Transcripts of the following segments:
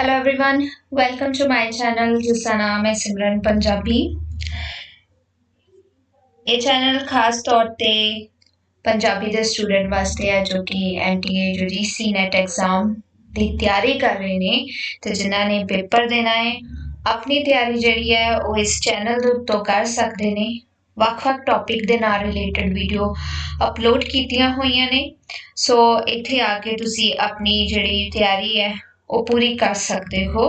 hello everyone, welcome to my channel jisana ਮੈਂ ਸਿਮਰਨ ਪੰਜਾਬੀ ਇਹ channel ਖਾਸ ਤੌਰ ਤੇ ਪੰਜਾਬੀ ਦੇ ਸਟੂਡੈਂਟ ਵਾਸਤੇ ਹੈ ਜੋ ਕਿ ਐਨਟੀਏ ਯੂਜੀਸੀ ਨੈਟ ਐਗਜ਼ਾਮ ਦੀ ਤਿਆਰੀ ਕਰ ਰਹੇ ਨੇ ਤੇ ਜਿਨ੍ਹਾਂ ਨੇ ਪੇਪਰ ਦੇਣਾ ਹੈ ਆਪਣੀ ਤਿਆਰੀ ਜਿਹੜੀ ਹੈ ਉਹ ਇਸ ਚੈਨਲ ਦੇ ਉੱਤੋਂ ਕਰ ਸਕਦੇ ਨੇ ਵੱਖ-ਵੱਖ ਟੌਪਿਕ ਦੇ ਨਾਲ ਰਿਲੇਟਡ ਵੀਡੀਓ ਅਪਲੋਡ ਕੀਤੀਆਂ ਹੋਈਆਂ ਨੇ ਸੋ ਇੱਥੇ ਆ ਕੇ ਤੁਸੀਂ ਆਪਣੀ ਜਿਹੜੀ ਤਿਆਰੀ ਹੈ ਉਹ ਪੂਰੀ ਕਰ ਸਕਦੇ ਹੋ।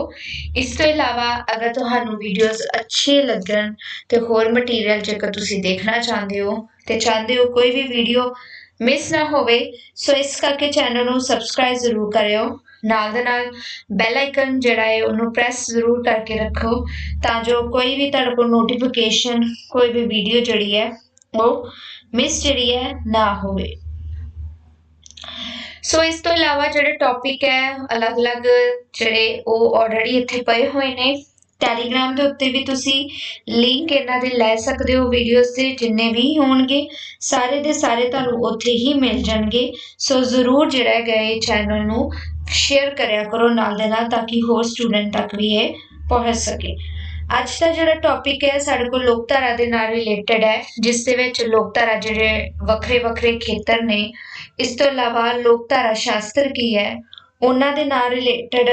ਇਸ ਤੋਂ ਇਲਾਵਾ ਅਗਰ ਤੁਹਾਨੂੰ ਵੀਡੀਓਜ਼ ਅੱਛੇ ਲੱਗਣ ਤੇ ਹੋਰ ਮਟੀਰੀਅਲ ਜੇਕਰ ਤੁਸੀਂ ਦੇਖਣਾ ਚਾਹੁੰਦੇ ਹੋ ਤੇ ਚਾਹੁੰਦੇ ਹੋ ਕੋਈ ਵੀ ਵੀਡੀਓ ਮਿਸ ਨਾ ਹੋਵੇ, ਸੋ ਇਸ ਕਰਕੇ ਚੈਨਲ ਨੂੰ ਸਬਸਕ੍ਰਾਈਬ ਜ਼ਰੂਰ ਕਰਿਓ। ਨਾਲ ਦੇ ਨਾਲ ਬੈਲ ਆਈਕਨ ਜਿਹੜਾ ਹੈ ਉਹਨੂੰ ਪ੍ਰੈਸ ਜ਼ਰੂਰ ਕਰਕੇ ਰੱਖੋ ਤਾਂ ਜੋ ਕੋਈ ਵੀ ਤੁਹਾਡੇ ਕੋਲ ਨੋਟੀਫਿਕੇਸ਼ਨ ਕੋਈ ਵੀ ਵੀਡੀਓ ਜਿਹੜੀ ਹੈ, ਉਹ ਮਿਸ ਜਿਹੜੀ ਹੈ ਨਾ ਹੋਵੇ। ਸੋ ਇਸ ਤੋਂ ਇਲਾਵਾ ਜਿਹੜੇ ਟੌਪਿਕ ਹੈ, ਅਲੱਗ-ਅਲੱਗ ਜਿਹੜੇ ਉਹ ਆਲਰੇਡੀ ਇੱਥੇ ਪਏ ਹੋਏ ਨੇ। ਟੈਲੀਗ੍ਰਾਮ ਦੇ ਉੱਤੇ ਵੀ ਤੁਸੀਂ ਲਿੰਕ ਇਹਨਾਂ ਦੇ ਲੈ ਸਕਦੇ ਹੋ ਵੀਡੀਓਜ਼ ਦੇ, ਜਿੰਨੇ ਵੀ ਹੋਣਗੇ, ਸਾਰੇ ਦੇ ਸਾਰੇ ਤੁਹਾਨੂੰ ਉੱਥੇ ਹੀ ਮਿਲ ਜਾਣਗੇ। ਸੋ ਜ਼ਰੂਰ ਜਿਹੜਾ ਹੈ ਚੈਨਲ ਨੂੰ ਸ਼ੇਅਰ ਕਰਿਆ ਕਰੋ ਨਾਲ ਦੇ ਨਾਲ, ਤਾਂ ਕਿ ਹੋਰ ਸਟੂਡੈਂਟ ਤੱਕ ਵੀ ਇਹ ਪਹੁੰਚ ਸਕੇ। ਅੱਜ ਦਾ ਜਿਹੜਾ ਟੌਪਿਕ ਹੈ, ਸਾਡੇ ਕੋਲ ਲੋਕਧਾਰਾ ਦੇ ਨਾਲ ਰਿਲੇਟਡ ਹੈ, ਜਿਸ ਦੇ ਵਿੱਚ ਲੋਕਧਾਰਾ ਜਿਹੜੇ ਵੱਖਰੇ ਵੱਖਰੇ ਖੇਤਰ ਨੇ, ਇਸ ਤੋਂ ਇਲਾਵਾ ਲੋਕਧਾਰਾ ਸ਼ਾਸਤਰ ਕੀ ਹੈ, ਉਹਨਾਂ ਦੇ ਨਾਲ ਰਿਲੇਟਡ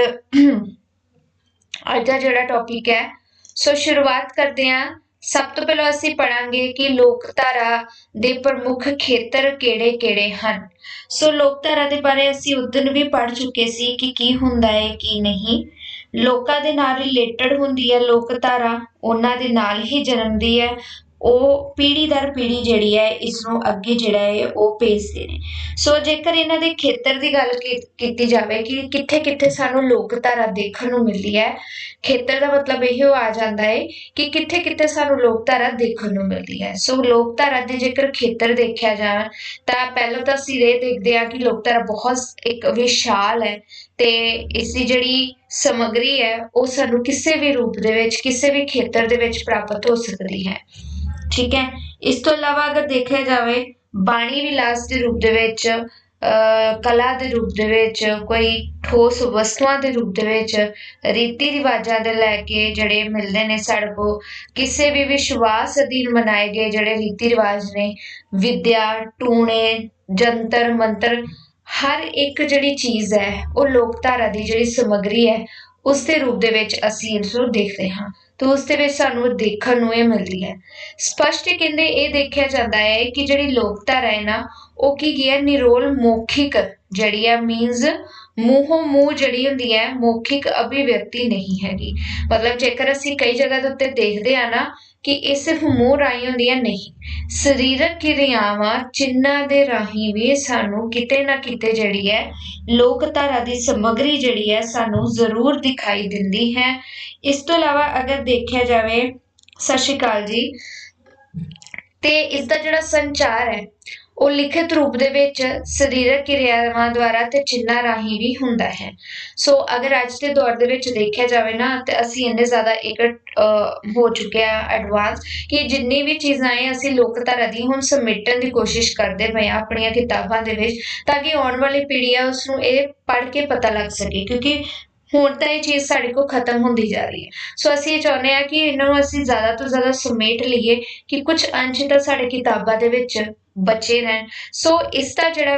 ਅੱਜ ਦਾ ਜਿਹੜਾ ਟੌਪਿਕ ਹੈ, ਸੋ ਸ਼ੁਰੂਆਤ ਕਰਦੇ ਹਾਂ। ਸਭ ਤੋਂ ਪਹਿਲਾਂ ਅਸੀਂ ਪੜਾਂਗੇ ਕਿ ਲੋਕਧਾਰਾ ਦੇ ਪ੍ਰਮੁੱਖ ਖੇਤਰ ਕਿਹੜੇ-ਕਿਹੜੇ ਹਨ। ਸੋ ਲੋਕਧਾਰਾ ਦੇ ਬਾਰੇ ਅਸੀਂ ਉਦੋਂ ਵੀ ਪੜ ਚੁੱਕੇ ਸੀ ਕਿ ਕੀ ਹੁੰਦਾ ਹੈ, ਕੀ ਨਹੀਂ। ਲੋਕਾਂ ਦੇ ਨਾਲ ਰਿਲੇਟਡ ਹੁੰਦੀ ਹੈ ਲੋਕ ਧਾਰਾ ਉਹਨਾਂ ਦੇ ਨਾਲ ਹੀ ਜਨਮਦੀ ਹੈ। ਉਹ ਪੀੜੀ ਦਰ ਪੀੜੀ ਜਿਹੜੀ ਹੈ ਇਸ ਨੂੰ ਅੱਗੇ ਜਿਹੜਾ ਹੈ, ਉਹ ਭੇਜਦੇ ਨੇ। ਸੋ ਜੇਕਰ ਇਹਨਾਂ ਦੇ ਖੇਤਰ ਦੀ ਗੱਲ ਕੀਤੀ ਜਾਵੇ ਕਿ ਕਿੱਥੇ ਕਿੱਥੇ ਸਾਨੂੰ ਲੋਕਧਾਰਾ ਦੇਖਣ ਨੂੰ ਮਿਲਦੀ ਹੈ, ਖੇਤਰ ਦਾ ਮਤਲਬ ਇਹ ਆ ਜਾਂਦਾ ਹੈ ਕਿ ਕਿੱਥੇ ਕਿੱਥੇ ਸਾਨੂੰ ਲੋਕਧਾਰਾ ਦੇਖਣ ਨੂੰ ਮਿਲਦੀ ਹੈ। ਸੋ ਲੋਕਧਾਰਾ ਦੇ ਜੇਕਰ ਖੇਤਰ ਦੇਖਿਆ ਜਾਵੇ ਤਾਂ ਪਹਿਲਾਂ ਤਾਂ ਅਸੀਂ ਇਹ ਦੇਖਦੇ ਹਾਂ ਕਿ ਲੋਕਧਾਰਾ ਬਹੁਤ ਇੱਕ ਵਿਸ਼ਾਲ ਹੈ ਤੇ ਇਸ ਦੀ ਜਿਹੜੀ ਸਮਗਰੀ ਹੈ, ਉਹ ਸਾਨੂੰ ਕਿਸੇ ਵੀ ਰੂਪ ਦੇ ਵਿੱਚ, ਕਿਸੇ ਵੀ ਖੇਤਰ ਦੇ ਵਿੱਚ ਪ੍ਰਾਪਤ ਹੋ ਸਕਦੀ ਹੈ। ਠੀਕ ਹੈ? ਇਸ ਤੋਂ ਇਲਾਵਾ ਅਗਰ ਦੇਖਿਆ ਜਾਵੇ, ਬਾਣੀ ਵਿਲਾਸ ਦੇ ਰੂਪ ਦੇ ਵਿੱਚ ਕਲਾ ਦੇ ਰੂਪ ਦੇ ਵਿੱਚ, ਕੋਈ ਠੋਸ ਵਸਤੂਆਂ ਦੇ ਰੂਪ ਦੇ ਵਿੱਚ, ਰੀਤੀ ਰਿਵਾਜਾਂ ਦੇ ਲੈ ਕੇ ਜਿਹੜੇ ਮਿਲਦੇ ਨੇ ਸਾਡੇ ਕੋ ਕਿਸੇ ਵੀ ਵਿਸ਼ਵਾਸ ਅਧੀਨ ਮਨਾਏ ਗਏ ਜਿਹੜੇ ਰੀਤੀ ਰਿਵਾਜ ਨੇ, ਵਿਦਿਆ, ਟੂਣੇ, ਜੰਤਰ, ਮੰਤਰ, ਹਰ ਇੱਕ ਜਿਹੜੀ ਚੀਜ਼ ਹੈ, ਉਹ ਲੋਕਧਾਰਾ ਦੀ ਜਿਹੜੀ ਸਮਗਰੀ ਹੈ, ਉਸ ਦੇ ਰੂਪ ਦੇ ਵਿੱਚ ਅਸੀਂ ਇਸ ਨੂੰ ਦੇਖਦੇ ਹਾਂ। ਤਾਂ ਉਸ ਦੇ ਵਿੱਚ ਸਾਨੂੰ ਦੇਖਣ ਨੂੰ ਇਹ ਮਿਲਦੀ ਹੈ। ਸਪਸ਼ਟ ਕਹਿੰਦੇ ਇਹ ਦੇਖਿਆ ਜਾਂਦਾ ਹੈ ਕਿ ਜਿਹੜੀ ਲੋਕਧਾਰਾ ਹੈ ਨਾ, ਉਹ ਕੀ ਕੀ ਹੈ? ਨਿਰੋਲ ਮੌਖਿਕ ਜਿਹੜੀ ਹੈ ਮੀਨਸ ਮੂੰਹੋਂ ਮੂੰਹ ਜਿਹੜੀ ਹੁੰਦੀ ਹੈ, ਮੌਖਿਕ ਅਭਿਵਿਅਕਤੀ ਨਹੀਂ ਹੈਗੀ। ਮਤਲਬ ਜੇਕਰ ਅਸੀਂ ਕਈ ਜਗ੍ਹਾ ਦੇ ਉੱਤੇ ਦੇਖਦੇ ਆ ਨਾ ਕਿ ਇਹ ਸਿਰਫ ਮੂੰਹ ਰਾਹੀਂ ਹੁੰਦੀਆਂ ਨਹੀਂ। ਸਰੀਰਕ ਕਿਰਿਆਵਾਂ ਚਿੰਨਾਂ ਦੇ ਰਾਹੀਂ ਵੀ ਸਾਨੂੰ ਕਿਤੇ ਨਾ ਕਿਤੇ ਜਿਹੜੀ ਹੈ, ਲੋਕਧਾਰਾ ਦੀ ਸਮੱਗਰੀ ਜਿਹੜੀ ਹੈ, ਸਾਨੂੰ ਜ਼ਰੂਰ ਦਿਖਾਈ ਦਿੰਦੀ ਹੈ। ਇਸ ਤੋਂ ਇਲਾਵਾ ਅਗਰ ਦੇਖਿਆ ਜਾਵੇ, ਸਤਿ ਸ਼੍ਰੀ ਅਕਾਲ ਜੀ। ਤੇ ਇਸ ਦਾ ਜਿਹੜਾ ਸੰਚਾਰ ਹੈ ਉਹ ਲਿਖਿਤ ਰੂਪ ਦੇ ਵਿੱਚ ਸਰੀਰਕ ਕਿਰਿਆਵਾਂ ਦੁਆਰਾ ਤੇ ਚਿੰਨਾਂ ਰਾਹੀਂ ਵੀ ਹੁੰਦਾ ਹੈ। ਸੋ ਅਗਰ ਅੱਜ ਦੇ ਦੌਰ ਦੇ ਵਿੱਚ ਦੇਖਿਆ ਜਾਵੇ ਨਾ, ਤੇ ਅਸੀਂ ਇੰਨੇ ਜ਼ਿਆਦਾ ਇੱਕ ਹੋ ਚੁੱਕੇ ਆ ਐਡਵਾਂਸ ਕਿ ਜਿੰਨੀ ਵੀ ਚੀਜ਼ਾਂ ਹੈ ਅਸੀਂ ਲੋਕਧਾਰਾ ਦੀ ਹੁਣ ਸਮੇਟਣ ਦੀ ਕੋਸ਼ਿਸ਼ ਕਰਦੇ ਪਏ ਆ ਆਪਣੀਆਂ ਕਿਤਾਬਾਂ ਦੇ ਵਿੱਚ, ਤਾਂ ਕਿ ਆਉਣ ਵਾਲੀ ਪੀੜ੍ਹੀ ਆ ਉਸ ਨੂੰ ਇਹ ਪੜ੍ਹ ਕੇ ਪਤਾ ਲੱਗ ਸਕੇ, ਕਿਉਂਕਿ ਹੁਣ ਤਾਂ ਇਹ ਚੀਜ਼ ਸਾਡੇ ਕੋਲ ਖਤਮ ਹੁੰਦੀ ਜਾ ਰਹੀ ਹੈ। ਸੋ ਅਸੀਂ ਇਹ ਚਾਹੁੰਦੇ ਆ ਕਿ ਇਹਨਾਂ ਨੂੰ ਅਸੀਂ ਜ਼ਿਆਦਾ ਤੋਂ ਜ਼ਿਆਦਾ ਸਮੇਟ ਲਈਏ ਕਿ ਕੁਝ ਅੰਸ਼ ਤਾਂ ਸਾਡੇ ਕਿਤਾਬਾਂ ਦੇ ਵਿੱਚ ਬਚੇ ਰਹਿਣ। ਸੋ ਇਸ ਦਾ ਜਿਹੜਾ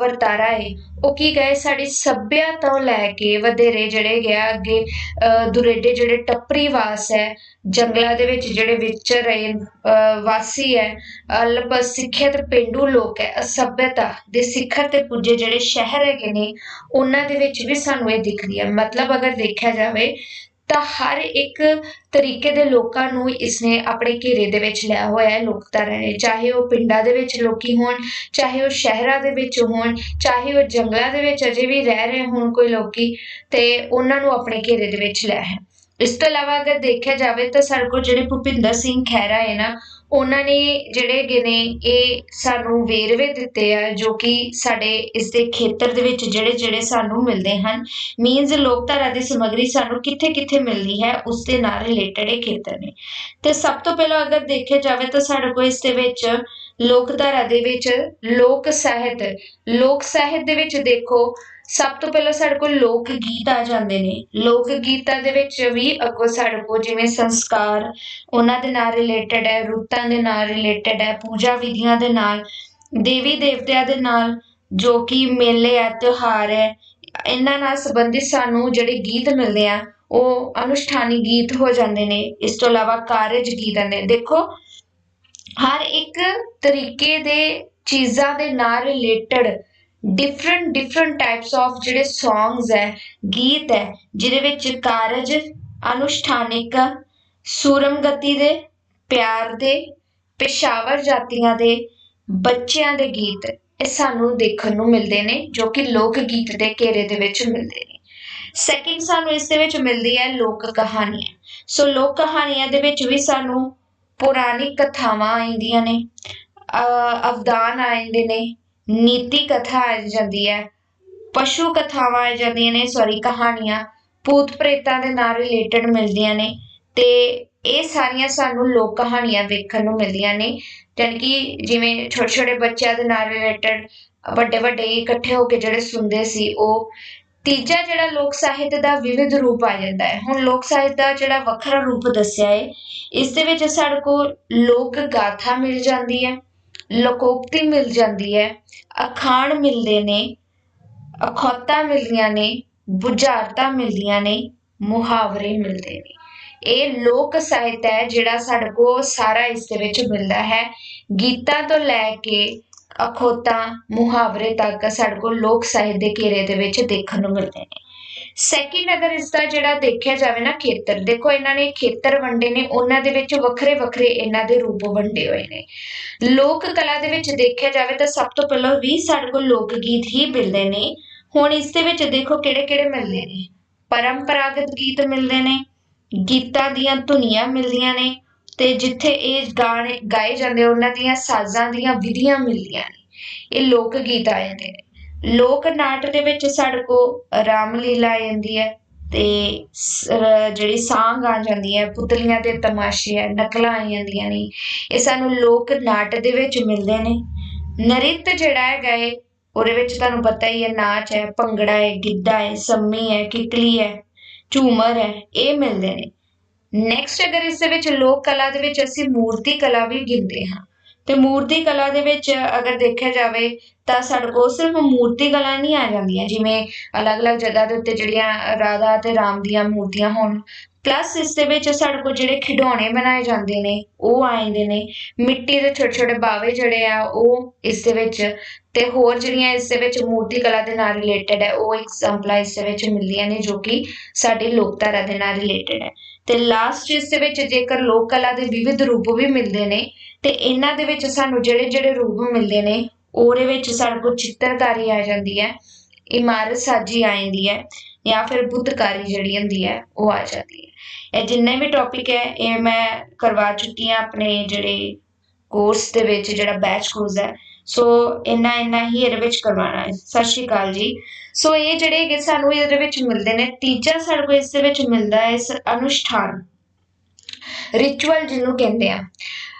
ਵਰਤਾਰਾ ਹੈ ਉਹ ਕੀ ਗਏ? ਸਾਡੀ ਸੱਭਿਆ ਤੋਂ ਲੈ ਕੇ ਵਧੇਰੇ ਜਿਹੜੇ ਗਿਆ ਅੱਗੇ ਦੁਰੇਡੇ ਜਿਹੜੇ ਟੱਪਰੀ ਵਾਸ ਹੈ, ਜੰਗਲਾਂ ਦੇ ਵਿੱਚ ਜਿਹੜੇ ਵਿਚਰ ਰਹੇ ਵਾਸੀ ਹੈ, ਅਲਪ ਸਿੱਖਿਅਤ ਪਿੰਡੂ ਲੋਕ ਹੈ, ਅਸਭਿਅਤਾ ਦੇ ਸਿਖਰ ਤੇ ਪੁੱਜੇ ਜਿਹੜੇ ਸ਼ਹਿਰ ਹੈਗੇ ਨੇ, ਉਹਨਾਂ ਦੇ ਵਿੱਚ ਵੀ ਸਾਨੂੰ ਇਹ ਦਿਖਦੀ ਹੈ। ਮਤਲਬ ਅਗਰ ਦੇਖਿਆ ਜਾਵੇ ਤਾਂ ਹਰ ਇੱਕ ਤਰੀਕੇ ਦੇ ਲੋਕਾਂ ਨੂੰ ਇਸਨੇ ਆਪਣੇ ਘੇਰੇ ਦੇ ਵਿੱਚ ਲਿਆ ਹੋਇਆ ਹੈ ਲੋਕਧਾਰਾ ਨੇ ਚਾਹੇ ਉਹ ਪਿੰਡਾਂ ਦੇ ਵਿੱਚ ਲੋਕੀ ਹੋਣ, ਚਾਹੇ ਉਹ ਸ਼ਹਿਰਾਂ ਦੇ ਵਿੱਚ ਹੋਣ, ਚਾਹੇ ਉਹ ਜੰਗਲਾਂ ਦੇ ਵਿੱਚ ਅਜੇ ਵੀ ਰਹਿ ਰਹੇ ਹੋਣ ਕੋਈ ਲੋਕੀ, ਤੇ ਉਹਨਾਂ ਨੂੰ ਆਪਣੇ ਘੇਰੇ ਦੇ ਵਿੱਚ ਲਿਆ ਹੈ। ਇਸ ਤੋਂ ਇਲਾਵਾ ਅਗਰ ਦੇਖਿਆ ਜਾਵੇ ਤਾਂ ਸਾਡੇ ਕੋਲ ਜਿਹੜੇ ਭੁਪਿੰਦਰ ਸਿੰਘ ਖਹਿਰਾ ਹੈ ਨਾ ਉਹਨਾਂ ਨੇ ਜਿਹੜੇ ਹੈਗੇ ਨੇ, ਇਹ ਸਾਨੂੰ ਵੇਰਵੇ ਦਿੱਤੇ ਆ, ਜੋ ਕਿ ਸਾਡੇ ਇਸ ਦੇ ਖੇਤਰ ਦੇ ਵਿੱਚ ਜਿਹੜੇ ਜਿਹੜੇ ਸਾਨੂੰ ਮਿਲਦੇ ਹਨ। ਮੀਨਸ ਲੋਕਧਾਰਾ ਦੀ ਸਮਗਰੀ ਸਾਨੂੰ ਕਿੱਥੇ ਕਿੱਥੇ ਮਿਲਦੀ ਹੈ, ਉਸ ਦੇ ਨਾਲ ਰਿਲੇਟਡ ਇਹ ਖੇਤਰ ਨੇ। ਤੇ ਸਭ ਤੋਂ ਪਹਿਲਾਂ ਅਗਰ ਦੇਖਿਆ ਜਾਵੇ ਤਾਂ ਸਾਡੇ ਕੋਲ ਇਸ ਦੇ ਵਿੱਚ ਲੋਕਧਾਰਾ ਦੇ ਵਿੱਚ ਲੋਕ ਸਾਹਿਤ ਲੋਕ ਸਾਹਿਤ ਦੇ ਵਿੱਚ ਦੇਖੋ ਸਭ ਤੋਂ ਪਹਿਲਾਂ ਸਾਡੇ ਕੋਲ ਲੋਕ ਗੀਤ ਆ ਜਾਂਦੇ ਨੇ। ਲੋਕ ਗੀਤਾਂ ਦੇ ਵਿੱਚ ਵੀ ਅੱਗੋਂ ਸਾਡੇ ਕੋਲ ਜਿਵੇਂ ਸੰਸਕਾਰ, ਉਹਨਾਂ ਦੇ ਨਾਲ ਰਿਲੇਟਡ ਹੈ, ਰੁੱਤਾਂ ਦੇ ਨਾਲ ਰਿਲੇਟਡ ਹੈ, ਪੂਜਾ ਵਿਧੀਆਂ ਦੇ ਨਾਲ, ਦੇਵੀ ਦੇਵਤਿਆਂ ਦੇ ਨਾਲ ਜੋ ਕਿ ਮੇਲੇ ਆ ਤਿਉਹਾਰ ਹੈ, ਇਹਨਾਂ ਨਾਲ ਸੰਬੰਧਿਤ ਸਾਨੂੰ ਜਿਹੜੇ ਗੀਤ ਮਿਲਦੇ ਆ, ਉਹ ਅਨੁਸ਼ਠਾਨੀ ਗੀਤ ਹੋ ਜਾਂਦੇ ਨੇ। ਇਸ ਤੋਂ ਇਲਾਵਾ ਕਾਰਜ ਗੀਤਾਂ ਨੇ। ਦੇਖੋ, ਹਰ ਇੱਕ ਤਰੀਕੇ ਦੇ ਚੀਜ਼ਾਂ ਦੇ ਨਾਲ related different different types of ਜਿਹੜੇ ਸੌਂਗਸ ਹੈ, ਗੀਤ ਹੈ, ਜਿਹਦੇ ਵਿੱਚ ਕਾਰਜ ਅਨੁਸ਼ਠਾਨਿਕ, ਸੂਰਮ ਗਤੀ ਦੇ, ਪਿਆਰ ਦੇ, ਪੇਸ਼ਾਵਰ ਜਾਤੀਆਂ ਦੇ, ਬੱਚਿਆਂ ਦੇ ਗੀਤ ਇਹ ਸਾਨੂੰ ਦੇਖਣ ਨੂੰ ਮਿਲਦੇ ਨੇ, ਜੋ ਕਿ ਲੋਕ ਗੀਤ ਦੇ ਘੇਰੇ ਦੇ ਵਿੱਚ ਮਿਲਦੇ ਨੇ। ਸੈਕਿੰਡ ਸਾਨੂੰ ਇਸ ਦੇ ਵਿੱਚ ਮਿਲਦੀ ਹੈ ਲੋਕ ਕਹਾਣੀਆਂ। ਸੋ ਲੋਕ ਕਹਾਣੀਆਂ ਦੇ ਵਿੱਚ ਵੀ ਸਾਨੂੰ ਪੁਰਾਣੀ ਕਥਾਵਾਂ ਆਉਂਦੀਆਂ ਨੇ ਅਵਦਾਨ ਆਉਂਦੇ ਨੇ ਨੀਤੀ ਕਥਾ ਆ ਜਾਂਦੀ ਹੈ, ਪਸ਼ੂ ਕਥਾਵਾਂ ਆ ਜਾਂਦੀਆਂ ਨੇ ਸੌਰੀ ਕਹਾਣੀਆਂ, ਭੂਤ ਪ੍ਰੇਤਾਂ ਦੇ ਨਾਲ ਰਿਲੇਟਡ ਮਿਲਦੀਆਂ ਨੇ ਤੇ ਇਹ ਸਾਰੀਆਂ ਸਾਨੂੰ ਲੋਕ ਕਹਾਣੀਆਂ ਵੇਖਣ ਨੂੰ ਮਿਲਦੀਆਂ ਨੇ, ਜਾਣੀ ਕਿ ਜਿਵੇਂ ਛੋਟੇ ਛੋਟੇ ਬੱਚਿਆਂ ਦੇ ਨਾਲ ਰਿਲੇਟਡ ਵੱਡੇ ਵੱਡੇ ਇਕੱਠੇ ਹੋ ਕੇ ਜਿਹੜੇ ਸੁਣਦੇ ਸੀ, ਉਹ ਤੀਜਾ ਜਿਹੜਾ ਲੋਕ ਸਾਹਿਤ ਦਾ ਵਿਵਿਧ ਰੂਪ ਆ ਜਾਂਦਾ ਹੈ। ਹੁਣ ਲੋਕ ਸਾਹਿਤ ਦਾ ਜਿਹੜਾ ਵੱਖਰਾ ਰੂਪ ਦੱਸਿਆ ਹੈ, ਇਸ ਦੇ ਵਿੱਚ ਸਾਡੇ ਕੋਲ ਲੋਕ ਗਾਥਾ ਮਿਲ ਜਾਂਦੀ ਹੈ, ਲੋਕੋਕਤੀ ਮਿਲ ਜਾਂਦੀ ਹੈ ਅਖਾਣ ਮਿਲਦੇ ਨੇ, ਅਖੌਤਾਂ ਮਿਲਦੀਆਂ ਨੇ, ਬੁਝਾਰਤਾਂ ਮਿਲਦੀਆਂ ਨੇ, ਮੁਹਾਵਰੇ ਮਿਲਦੇ ਨੇ। ਇਹ ਲੋਕ ਸਾਹਿਤ ਹੈ ਜਿਹੜਾ ਸਾਡੇ ਕੋ ਸਾਰਾ ਇਸ ਦੇ ਵਿੱਚ ਮਿਲਦਾ ਹੈ। ਗੀਤਾਂ ਤੋਂ ਲੈ ਕੇ ਅਖੌਤਾਂ, ਮੁਹਾਵਰੇ ਤੱਕ ਸਾਡੇ ਕੋਲ ਲੋਕ ਸਾਹਿਤ ਦੇ ਘੇਰੇ ਦੇ ਵਿੱਚ ਦੇਖਣ ਨੂੰ ਮਿਲਦੇ ਨੇ। ਸੈਕਿੰਡ ਅਗਰ ਇਸ ਦਾ ਜਿਹੜਾ ਦੇਖਿਆ ਜਾਵੇ ਨਾ ਖੇਤਰ, ਦੇਖੋ ਇਹਨਾਂ ਨੇ ਖੇਤਰ ਵੰਡੇ ਨੇ, ਉਹਨਾਂ ਦੇ ਵਿੱਚ ਵੱਖਰੇ ਵੱਖਰੇ ਇਹਨਾਂ ਦੇ ਰੂਪ ਵੰਡੇ ਹੋਏ ਨੇ। ਲੋਕ ਕਲਾ ਦੇ ਵਿੱਚ ਦੇਖਿਆ ਜਾਵੇ ਤਾਂ ਸਭ ਤੋਂ ਪਹਿਲਾਂ ਵੀ ਸਾਡੇ ਕੋਲ ਲੋਕ ਗੀਤ ਹੀ ਮਿਲਦੇ ਨੇ। ਹੁਣ ਇਸ ਦੇ ਵਿੱਚ ਦੇਖੋ ਕਿਹੜੇ ਕਿਹੜੇ ਮਿਲਦੇ ਨੇ? ਪਰੰਪਰਾਗਤ ਗੀਤ ਮਿਲਦੇ ਨੇ, ਗੀਤਾਂ ਦੀਆਂ ਧੁਨੀਆਂ ਮਿਲਦੀਆਂ ਨੇ, ਤੇ ਜਿੱਥੇ ਇਹ ਗਾਣੇ, ਗਾਏ ਜਾਂਦੇ ਉਹਨਾਂ ਦੀਆਂ ਸਾਜ਼ਾਂ ਦੀਆਂ ਵਿਧੀਆਂ ਮਿਲਦੀਆਂ ਨੇ। ਇਹ ਲੋਕ ਗੀਤ ਆਏ ਨੇ। ਲੋਕ ਨਾਟ ਦੇ ਵਿੱਚ ਸਾਡੇ ਕੋ ਰਾਮਲੀਲਾ ਆ ਜਾਂਦੀ ਹੈ ਤੇ ਜਿਹੜੀ ਸਾਂਗ ਆ ਜਾਂਦੀ ਹੈ, ਪੁਤਲੀਆਂ ਦੇ ਤਮਾਸ਼ੇ ਆ ਨਕਲਾਂ ਆ ਜਾਂਦੀਆਂ ਨੇ, ਇਹ ਸਾਨੂੰ ਲੋਕ ਨਾਟ ਦੇ ਵਿੱਚ ਮਿਲਦੇ ਨੇ। ਨਰਿਤ ਜਿਹੜਾ ਹੈ ਗਏ ਉਹਦੇ ਵਿੱਚ ਤੁਹਾਨੂੰ ਪਤਾ ਹੀ ਹੈ, ਨਾਚ ਹੈ, ਭੰਗੜਾ ਹੈ, ਗਿੱਧਾ ਹੈ, ਸੰਮੀ ਹੈ, ਕਿਕਲੀ ਹੈ, ਝੂਮਰ ਹੈ, ਇਹ ਮਿਲਦੇ ਨੇ। ਨੈਕਸਟ ਅਗਰ ਇਸ ਦੇ ਵਿੱਚ ਲੋਕ ਕਲਾ ਦੇ ਵਿੱਚ ਅਸੀਂ ਮੂਰਤੀ ਕਲਾ ਵੀ ਗਿਣਦੇ ਹਾਂ ਤੇ ਮੂਰਤੀ ਕਲਾ ਦੇ ਵਿੱਚ ਅਗਰ ਦੇਖਿਆ ਜਾਵੇ ਤਾਂ ਸਾਡੇ ਕੋਲ ਸਿਰਫ ਮੂਰਤੀ ਕਲਾ ਨਹੀਂ ਆ ਜਾਂਦੀਆਂ, ਜਿਵੇਂ ਅਲੱਗ-ਅਲੱਗ ਜਗ੍ਹਾ ਦੇ ਉੱਤੇ ਜਿਹੜੀਆਂ ਰਾਧਾ ਤੇ ਰਾਮ ਦੀਆਂ ਮੂਰਤੀਆਂ ਹੋਣ। ਪਲੱਸ ਇਸ ਦੇ ਵਿੱਚ ਸਾਡੇ ਕੋਲ ਜਿਹੜੇ ਖਿਡੌਣੇ ਬਣਾਏ ਜਾਂਦੇ ਨੇ, ਉਹ ਆ ਜਾਂਦੇ ਨੇ। ਮਿੱਟੀ ਦੇ ਛੋਟੇ ਛੋਟੇ ਬਾਵੇ ਜਿਹੜੇ ਆ, ਉਹ ਇਸ ਦੇ ਵਿੱਚ ਤੇ ਹੋਰ ਜਿਹੜੀਆਂ ਇਸ ਦੇ ਵਿੱਚ ਮੂਰਤੀ ਕਲਾ ਦੇ ਨਾਲ ਰਿਲੇਟਡ ਹੈ, ਉਹ ਐਗਜ਼ਾਮਪਲਾਂ ਇਸ ਦੇ ਵਿੱਚ ਮਿਲਦੀਆਂ ਨੇ ਜੋ ਕਿ ਸਾਡੀ ਲੋਕਧਾਰਾ ਦੇ ਨਾਲ ਰਿਲੇਟਡ ਹੈ। ਤੇ ਲਾਸਟ ਇਸ ਦੇ ਵਿੱਚ ਜੇਕਰ ਲੋਕ ਕਲਾ ਦੇ ਵਿਵਿਧ ਰੂਪ ਵੀ ਮਿਲਦੇ ਨੇ, ਤੇ ਇਹਨਾਂ ਦੇ ਵਿੱਚ ਸਾਨੂੰ ਜਿਹੜੇ ਜਿਹੜੇ ਰੂਪ ਮਿਲਦੇ ਨੇ, ਉਹਦੇ ਵਿੱਚ ਸਾਡੇ ਕੋਲ ਚਿੱਤਰਕਾਰੀ ਆ ਜਾਂਦੀ ਹੈ, ਇਮਾਰਤ ਸਾਜੀ ਆ ਜਾਂਦੀ ਹੈ, ਜਾਂ ਫਿਰ ਬੁੱਤਕਾਰੀ ਜਿਹੜੀ ਹੁੰਦੀ ਹੈ, ਉਹ ਆ ਜਾਂਦੀ ਹੈ। ਇਹ ਜਿੰਨੇ ਵੀ ਟੌਪਿਕ ਹੈ, ਇਹ ਮੈਂ ਕਰਵਾ ਚੁੱਕੀ ਹਾਂ ਆਪਣੇ ਜਿਹੜੇ ਕੋਰਸ ਦੇ ਵਿੱਚ, ਜਿਹੜਾ ਬੈਚ ਕੋਰਸ ਹੈ ਸੋ ਇੰਨਾ ਇੰਨਾ ਹੀ ਇਹਦੇ ਵਿੱਚ ਕਰਵਾਉਣਾ ਹੈ। ਸਤਿ ਸ਼੍ਰੀ ਅਕਾਲ ਜੀ। ਸੋ ਇਹ ਜਿਹੜੇ ਕਿ ਸਾਨੂੰ ਇਹਦੇ ਵਿੱਚ ਮਿਲਦੇ ਨੇ ਤੀਜਾ ਸਾਡੇ ਕੋਲ ਇਸ ਦੇ ਵਿੱਚ ਮਿਲਦਾ ਹੈ ਇਸ ਅਨੁਸ਼ਠਾਨ ਰਿਚੁਅਲ ਜਿਹਨੂੰ ਕਹਿੰਦੇ ਆ।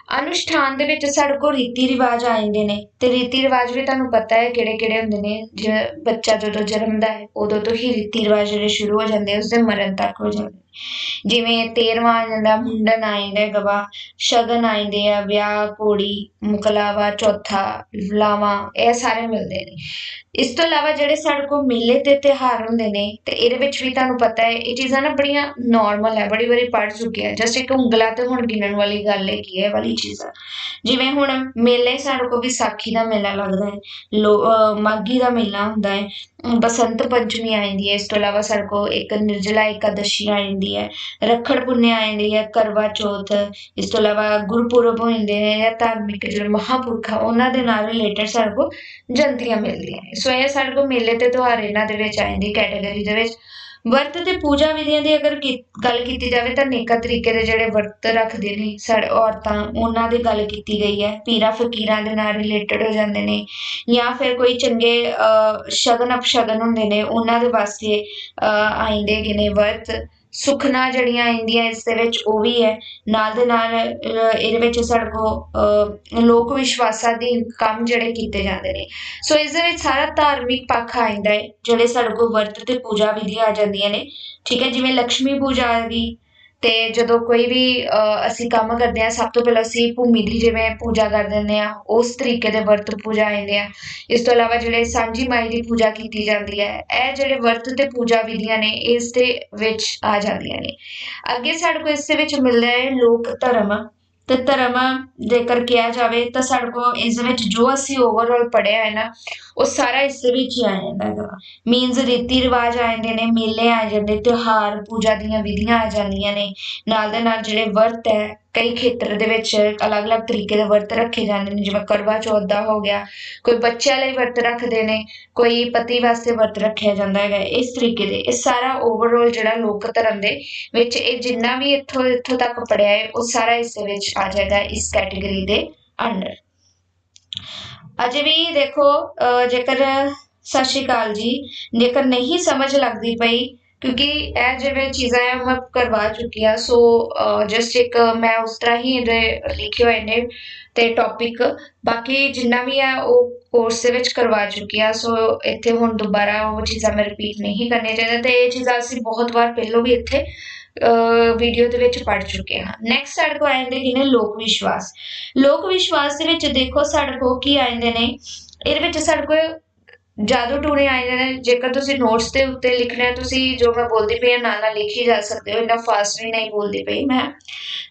ਅਨੁਸ਼ਠਾਨ ਦੇ ਵਿੱਚ ਸਾਡੇ ਕੋਲ ਰੀਤੀ ਰਿਵਾਜ ਆ ਜਾਂਦੇ ਨੇ ਤੇ ਰੀਤੀ ਰਿਵਾਜ ਵੀ ਤੁਹਾਨੂੰ ਪਤਾ ਹੈ ਕਿਹੜੇ ਕਿਹੜੇ ਹੁੰਦੇ ਨੇ ਜਿਵੇਂ ਬੱਚਾ ਜਦੋਂ ਜਨਮਦਾ ਹੈ, ਉਦੋਂ ਤੋਂ ਹੀ ਰੀਤੀ ਰਿਵਾਜ ਜਿਹੜੇ ਸ਼ੁਰੂ ਹੋ ਜਾਂਦੇ ਉਸ ਦੇ ਮਰਨ ਤੱਕ ਹੋ ਜਾਂਦੇ ਜਿਵੇਂ 13ਵਾਂ ਆ ਜਾਂਦਾ, ਮੁੰਡਨ ਆ ਜਾਂਦਾ ਗਵਾ ਸ਼ਗਨ ਆ ਜਾਂਦੇ ਆ, ਵਿਆਹ ਕੋੜੀ ਮੁਕਲਾਵਾ, ਚੌਥਾ, ਲਾਵਾ, ਇਹ ਸਾਰੇ ਮਿਲਦੇ ਨੇ। ਇਸ ਤੋਂ ਇਲਾਵਾ ਜਿਹੜੇ ਸਾਡੇ ਕੋਲ ਮੇਲੇ ਤੇ ਤਿਹਾਰ ਹੁੰਦੇ ਨੇ, ਤੇ ਇਹਦੇ ਵਿੱਚ ਵੀ ਤੁਹਾਨੂੰ ਪਤਾ ਹੈ, ਇਹ ਚੀਜ਼ਾਂ ਨਾ ਬੜੀਆਂ ਨਾਰਮਲ ਹੈ, ਬੜੀ ਵਾਰੀ ਪੜ ਚੁੱਕੇ ਆ। ਜਸਟ ਇੱਕ ਉਂਗਲਾ ਤੇ ਹੁਣ ਗਿਣਨ ਵਾਲੀ ਗੱਲ ਹੈ ਕੀ ਹੈ ਵਾਲੀ ਚੀਜ਼ਾਂ ਜਿਵੇਂ ਹੁਣ ਮੇਲੇ ਸਾਡੇ ਕੋਲ ਵਿਸਾਖੀ ਦਾ ਮੇਲਾ ਲੱਗਦਾ ਹੈ ਮਾਗੀ ਦਾ ਮੇਲਾ ਹੁੰਦਾ ਹੈ ਬਸੰਤ ਪੰਚਮੀ ਆ ਜਾਂਦੀ ਹੈ, ਇਸ ਤੋਂ ਇਲਾਵਾ ਸਾਡੇ ਕੋਲ ਇੱਕ ਨਿਰਜਲਾ ਇਕਾਦਸ਼ੀ ਆ ਜਾਂਦੀ ਹੈ, ਰੱਖੜ ਪੁੰਨਿਆ ਆ ਜਾਂਦੀ ਹੈ, ਕਰਵਾ ਚੌਥ, ਇਸ ਤੋਂ ਇਲਾਵਾ ਗੁਰਪੁਰਬ ਹੁੰਦੇ ਨੇ ਜਾਂ ਧਾਰਮਿਕ ਜਿਹੜੇ ਮਹਾਪੁਰਖ ਉਹਨਾਂ ਦੇ ਨਾਲ ਰਿਲੇਟਡ ਸਾਡੇ ਕੋਲ ਜੰਤੀਆਂ ਮਿਲਦੀਆਂ ਸੋ ਇਹ ਸਾਡੇ ਕੋਲ ਮੇਲੇ ਤੇ ਤਿਉਹਾਰ ਇਹਨਾਂ ਦੇ ਵਿੱਚ ਆ ਜਾਂਦੀ ਕੈਟਾਗਰੀ ਦੇ ਵਿੱਚ। ਵਰਤ ਤੇ ਪੂਜਾ ਵਿਧੀਆਂ ਦੀ ਅਗਰ ਗੱਲ ਕੀਤੀ ਜਾਵੇ ਤਾਂ ਨੇਕਾ ਤਰੀਕੇ ਦੇ ਜਿਹੜੇ ਵਰਤ ਰੱਖਦੇ ਨੇ ਸਾਡੇ ਔਰਤਾਂ, ਉਹਨਾਂ ਦੀ ਗੱਲ ਕੀਤੀ ਗਈ ਹੈ। ਪੀਰਾ ਫਕੀਰਾਂ ਦੇ ਨਾਲ ਰਿਲੇਟਡ ਹੋ ਜਾਂਦੇ ਨੇ ਜਾਂ ਫਿਰ ਕੋਈ ਚੰਗੇ ਸ਼ਗਨ ਅਪਸ਼ਗਨ ਹੁੰਦੇ ਨੇ, ਉਹਨਾਂ ਦੇ ਵਾਸਤੇ ਆਇੰਦੇ ਗਏ ਨੇ ਵਰਤ। ਸੁਖਨਾ ਜਿਹੜੀਆਂ ਆਉਂਦੀਆਂ ਇਸ ਦੇ ਵਿੱਚ ਉਹ ਵੀ ਹੈ। ਨਾਲ ਦੇ ਨਾਲ ਅਹ, ਇਹਦੇ ਵਿੱਚ ਸਾਡੇ ਕੋਲ ਲੋਕ ਵਿਸ਼ਵਾਸਾਂ ਦੇ ਕੰਮ ਜਿਹੜੇ ਕੀਤੇ ਜਾਂਦੇ ਨੇ। ਸੋ ਇਸ ਦੇ ਵਿੱਚ ਸਾਰਾ ਧਾਰਮਿਕ ਪੱਖ ਆ ਜਾਂਦਾ ਹੈ ਜਿਹੜੇ ਸਾਡੇ ਕੋਲ ਵਰਤ ਤੇ ਪੂਜਾ ਵਿਧੀਆਂ ਆ ਜਾਂਦੀਆਂ ਨੇ। ਠੀਕ ਹੈ ਜਿਵੇਂ ਲక్ష్ਮੀ ਪੂਜਾ ਆ ਗਈ ਤੇ ਜਦੋਂ ਕੋਈ ਵੀ ਅਸੀਂ ਕੰਮ ਕਰਦੇ ਹਾਂ, ਸਭ ਤੋਂ ਪਹਿਲਾਂ ਅਸੀਂ ਭੂਮੀ ਦੀ ਜਿਵੇਂ ਪੂਜਾ ਕਰ ਦਿੰਦੇ ਹਾਂ, ਉਸ ਤਰੀਕੇ ਦੇ ਵਰਤ ਪੂਜਾ ਆਉਂਦੇ ਆ ਇਸ ਤੋਂ ਇਲਾਵਾ ਜਿਹੜੇ ਸਾਂਝੀ ਮਾਈ ਦੀ ਪੂਜਾ ਕੀਤੀ ਜਾਂਦੀ ਹੈ, ਇਹ ਜਿਹੜੇ ਵਰਤ ਤੇ ਪੂਜਾ ਵਿਧੀਆਂ ਨੇ, ਇਸ ਦੇ ਵਿੱਚ ਆ ਜਾਂਦੀਆਂ ਨੇ। ਅੱਗੇ ਸਾਡੇ ਕੋਲ ਇਸ ਦੇ ਵਿੱਚ ਮਿਲਦਾ ਹੈ ਲੋਕ ਧਰਮ। ਤੇ ਧਰਮ ਜੇਕਰ ਕਿਹਾ ਜਾਵੇ ਤਾਂ ਸਾਡੇ ਕੋਲ ਇਸ ਵਿੱਚ ਜੋ ਅਸੀਂ ਓਵਰਆਲ ਪੜਿਆ ਹੈ ਨਾ, ਉਹ ਸਾਰਾ ਇਸ ਦੇ ਵਿੱਚ ਹੀ ਆ ਜਾਂਦਾ ਹੈਗਾ। ਮੀਨਸ ਰੀਤੀ ਰਿਵਾਜ ਆ ਜਾਂਦੇ ਨੇ, ਮੇਲੇ ਆ ਜਾਂਦੇ, ਤਿਉਹਾਰ, ਪੂਜਾ ਦੀਆਂ ਵਿਧੀਆਂ ਆ ਜਾਂਦੀਆਂ ਨੇ, ਨਾਲ ਦੇ ਨਾਲ ਜਿਹੜੇ ਵਰਤ ਹੈ ਕਈ ਖੇਤਰ ਦੇ ਵਿੱਚ ਅਲੱਗ-ਅਲੱਗ ਤਰੀਕੇ ਦੇ ਵਰਤ ਰੱਖੇ ਜਾਂਦੇ ਨੇ, ਜਿਵੇਂ ਕਰਵਾ ਚੌਥ ਦਾ ਹੋ ਗਿਆ, ਕੋਈ ਬੱਚਿਆਂ ਲਈ ਵਰਤ ਰੱਖਦੇ ਨੇ, ਕੋਈ ਪਤੀ ਵਾਸਤੇ ਵਰਤ ਰੱਖਿਆ ਜਾਂਦਾ ਹੈਗਾ, ਇਸ ਤਰੀਕੇ ਦੇ, ਇਹ ਸਾਰਾ ਓਵਰਆਲ ਜਿਹੜਾ ਲੋਕ ਧਰਮ ਦੇ ਵਿੱਚ ਇਹ ਜਿੰਨਾ ਵੀ ਇੱਥੋਂ ਇੱਥੋਂ ਤੱਕ ਪੜਿਆ ਹੈ, ਉਹ ਸਾਰਾ ਇਸ ਦੇ ਵਿੱਚ ਆ ਜਾਏਗਾ ਇਸ ਕੈਟਾਗਰੀ ਦੇ ਅੰਡਰ ਅਜੇ ਵੀ ਦੇਖੋ, ਅਹ ਜੇਕਰ ਸਤਿ ਸ਼੍ਰੀ ਅਕਾਲ ਜੀ, ਜੇਕਰ ਨਹੀਂ ਸਮਝ ਲੱਗਦੀ ਪਈ ਕਿਉਂਕਿ ਇਹ ਜਿਵੇਂ ਚੀਜ਼ਾਂ ਆ ਮੈਂ ਕਰਵਾ ਚੁੱਕੀ ਆ ਸੋ ਜਸਟ ਇੱਕ ਮੈਂ ਉਸ ਤਰ੍ਹਾਂ ਹੀ ਇਹਦੇ ਲਿਖੇ ਹੋਏ ਨੇ ਤੇ ਟੌਪਿਕ ਬਾਕੀ ਜਿੰਨਾ ਵੀ ਹੈ ਉਹ ਕੋਰਸ ਦੇ ਵਿੱਚ ਕਰਵਾ ਚੁੱਕੀ ਆ ਸੋ ਇੱਥੇ ਹੁਣ ਦੁਬਾਰਾ ਉਹ ਚੀਜ਼ਾਂ ਮੈਂ ਰਿਪੀਟ ਨਹੀਂ ਕਰਨੀਆਂ ਚਾਹੀਦੀਆਂ ਤੇ ਇਹ ਚੀਜ਼ਾਂ ਅਸੀਂ ਬਹੁਤ ਵਾਰ ਪਹਿਲਾਂ ਵੀ ਇੱਥੇ ਵੀਡੀਓ ਦੇ ਵਿੱਚ ਪੜ ਚੁੱਕੇ ਹਾਂ ਨੈਕਸਟ ਸਾਡੇ ਕੋਲ ਆਉਂਦੇ ਨੇ ਲੋਕ ਵਿਸ਼ਵਾਸ ਲੋਕ ਵਿਸ਼ਵਾਸ ਦੇ ਵਿੱਚ ਦੇਖੋ ਸਾਡੇ ਕੋਲ ਕੀ ਆਉਂਦੇ ਨੇ ਇਹਦੇ ਵਿੱਚ ਸਾਡੇ ਕੋਲ ਜਾਦੂ ਟੂਣੇ ਆਏ ਨੇ ਜੇਕਰ ਤੁਸੀਂ ਨੋਟਸ ਦੇ ਉੱਤੇ ਲਿਖਣਾ ਹੈ ਤੁਸੀਂ ਜੋ ਮੈਂ ਬੋਲਦੀ ਪਈ ਹਾਂ ਨਾਲ ਨਾਲ ਲਿਖੀ ਜਾ ਸਕਦੇ ਹੋ ਇੰਨਾ ਫਾਸਟ ਵੀ ਨਹੀਂ ਬੋਲਦੀ ਪਈ ਮੈਂ।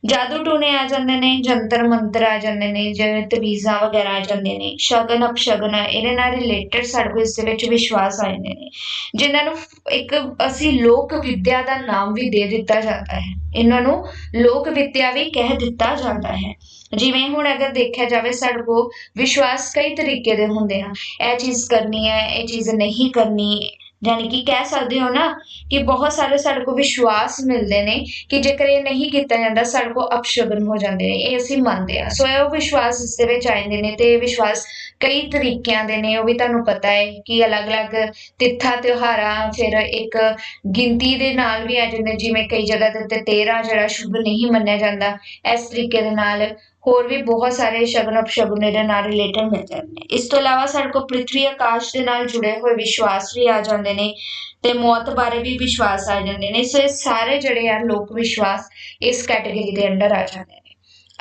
ਜਾਦੂ ਟੂਣੇ ਆ ਜਾਂਦੇ ਨੇ ਜੰਤਰ ਮੰਤਰ ਆ ਜਾਂਦੇ ਨੇ ਜਿਵੇਂ ਤਵੀਜ਼ਾਂ ਵਗੈਰਾ ਆ ਜਾਂਦੇ ਨੇ ਸ਼ਗਨ ਅਪਸ਼ਗਨ ਆ, ਇਹਦੇ ਨਾਲ ਰਿਲੇਟਡ ਸਾਡੇ ਕੋਲ ਇਸ ਦੇ ਵਿੱਚ ਵਿਸ਼ਵਾਸ ਆ ਜਾਂਦੇ ਨੇ। ਜਿਨ੍ਹਾਂ ਨੂੰ ਇੱਕ ਅਸੀਂ ਲੋਕ ਵਿੱਦਿਆ ਦਾ ਨਾਮ ਵੀ ਦੇ ਦਿੱਤਾ ਜਾਂਦਾ ਹੈ। ਇਹਨਾਂ ਨੂੰ ਲੋਕ ਵਿੱਦਿਆ ਵੀ ਕਹਿ ਦਿੱਤਾ ਜਾਂਦਾ ਹੈ। ਜਿਵੇਂ ਹੁਣ ਅਗਰ ਦੇਖਿਆ ਜਾਵੇ, ਸਾਡੇ ਕੋਲ ਵਿਸ਼ਵਾਸ ਕਈ ਤਰੀਕੇ ਦੇ ਹੁੰਦੇ ਹਨ। ਇਹ ਚੀਜ਼ ਕਰਨੀ ਹੈ, ਇਹ ਚੀਜ਼ ਨਹੀਂ ਕਰਨੀ ਯਾਨੀ ਕਿ ਕਹਿ ਸਕਦੇ ਹੋ ਨਾ ਕਿ ਬਹੁਤ ਸਾਰੇ ਸਾਡੇ ਕੋਲ ਵਿਸ਼ਵਾਸ ਮਿਲਦੇ ਨੇ ਕਿ ਜੇਕਰ ਇਹ ਨਹੀਂ ਕੀਤਾ ਜਾਂਦਾ, ਸਾਡੇ ਕੋਲ ਅਪਸ਼ਗਨ ਹੋ ਜਾਂਦੇ ਨੇ, ਇਹ ਅਸੀਂ ਮੰਨਦੇ ਆ ਸੋ ਇਹ ਉਹ ਵਿਸ਼ਵਾਸ ਇਸ ਦੇ ਵਿੱਚ ਆ ਜਾਂਦੇ ਨੇ ਤੇ ਇਹ ਵਿਸ਼ਵਾਸ ਕਈ ਤਰੀਕਿਆਂ ਦੇ ਨੇ, ਉਹ ਵੀ ਤੁਹਾਨੂੰ ਪਤਾ ਹੈ ਕਿ ਅਲੱਗ-ਅਲੱਗ ਤਿੱਥਾ, ਤਿਉਹਾਰਾਂ, ਫਿਰ ਇੱਕ ਗਿਣਤੀ ਦੇ ਨਾਲ ਵੀ ਆ ਜਾਂਦੇ ਜਿਵੇਂ ਕਈ ਜਗ੍ਹਾ ਦੇ ਉੱਤੇ 13 ਜਿਹੜਾ ਸ਼ੁਭ ਨਹੀਂ ਮੰਨਿਆ ਜਾਂਦਾ, ਇਸ ਤਰੀਕੇ ਦੇ ਨਾਲ ਹੋਰ ਵੀ ਬਹੁਤ ਸਾਰੇ ਸ਼ਗਨ ਅਪਸ਼ਗਨ ਦੇ ਨਾਲ ਰਿਲੇਟਡ ਮਿਲ ਜਾਂਦੇ ਨੇ। ਇਸ ਤੋਂ ਇਲਾਵਾ ਸਾਡੇ ਕੋਲ ਪ੍ਰਿਥਵੀ ਆਕਾਸ਼ ਦੇ ਨਾਲ ਜੁੜੇ ਹੋਏ ਵਿਸ਼ਵਾਸ ਵੀ ਆ ਜਾਂਦੇ ਨੇ ਤੇ ਮੌਤ ਬਾਰੇ ਵੀ ਵਿਸ਼ਵਾਸ ਆ ਜਾਂਦੇ ਨੇ। ਸੋ ਇਹ ਸਾਰੇ ਜਿਹੜੇ ਆ ਲੋਕ ਵਿਸ਼ਵਾਸ ਇਸ ਕੈਟਾਗਰੀ ਦੇ ਅੰਡਰ ਆ ਜਾਂਦੇ ਨੇ।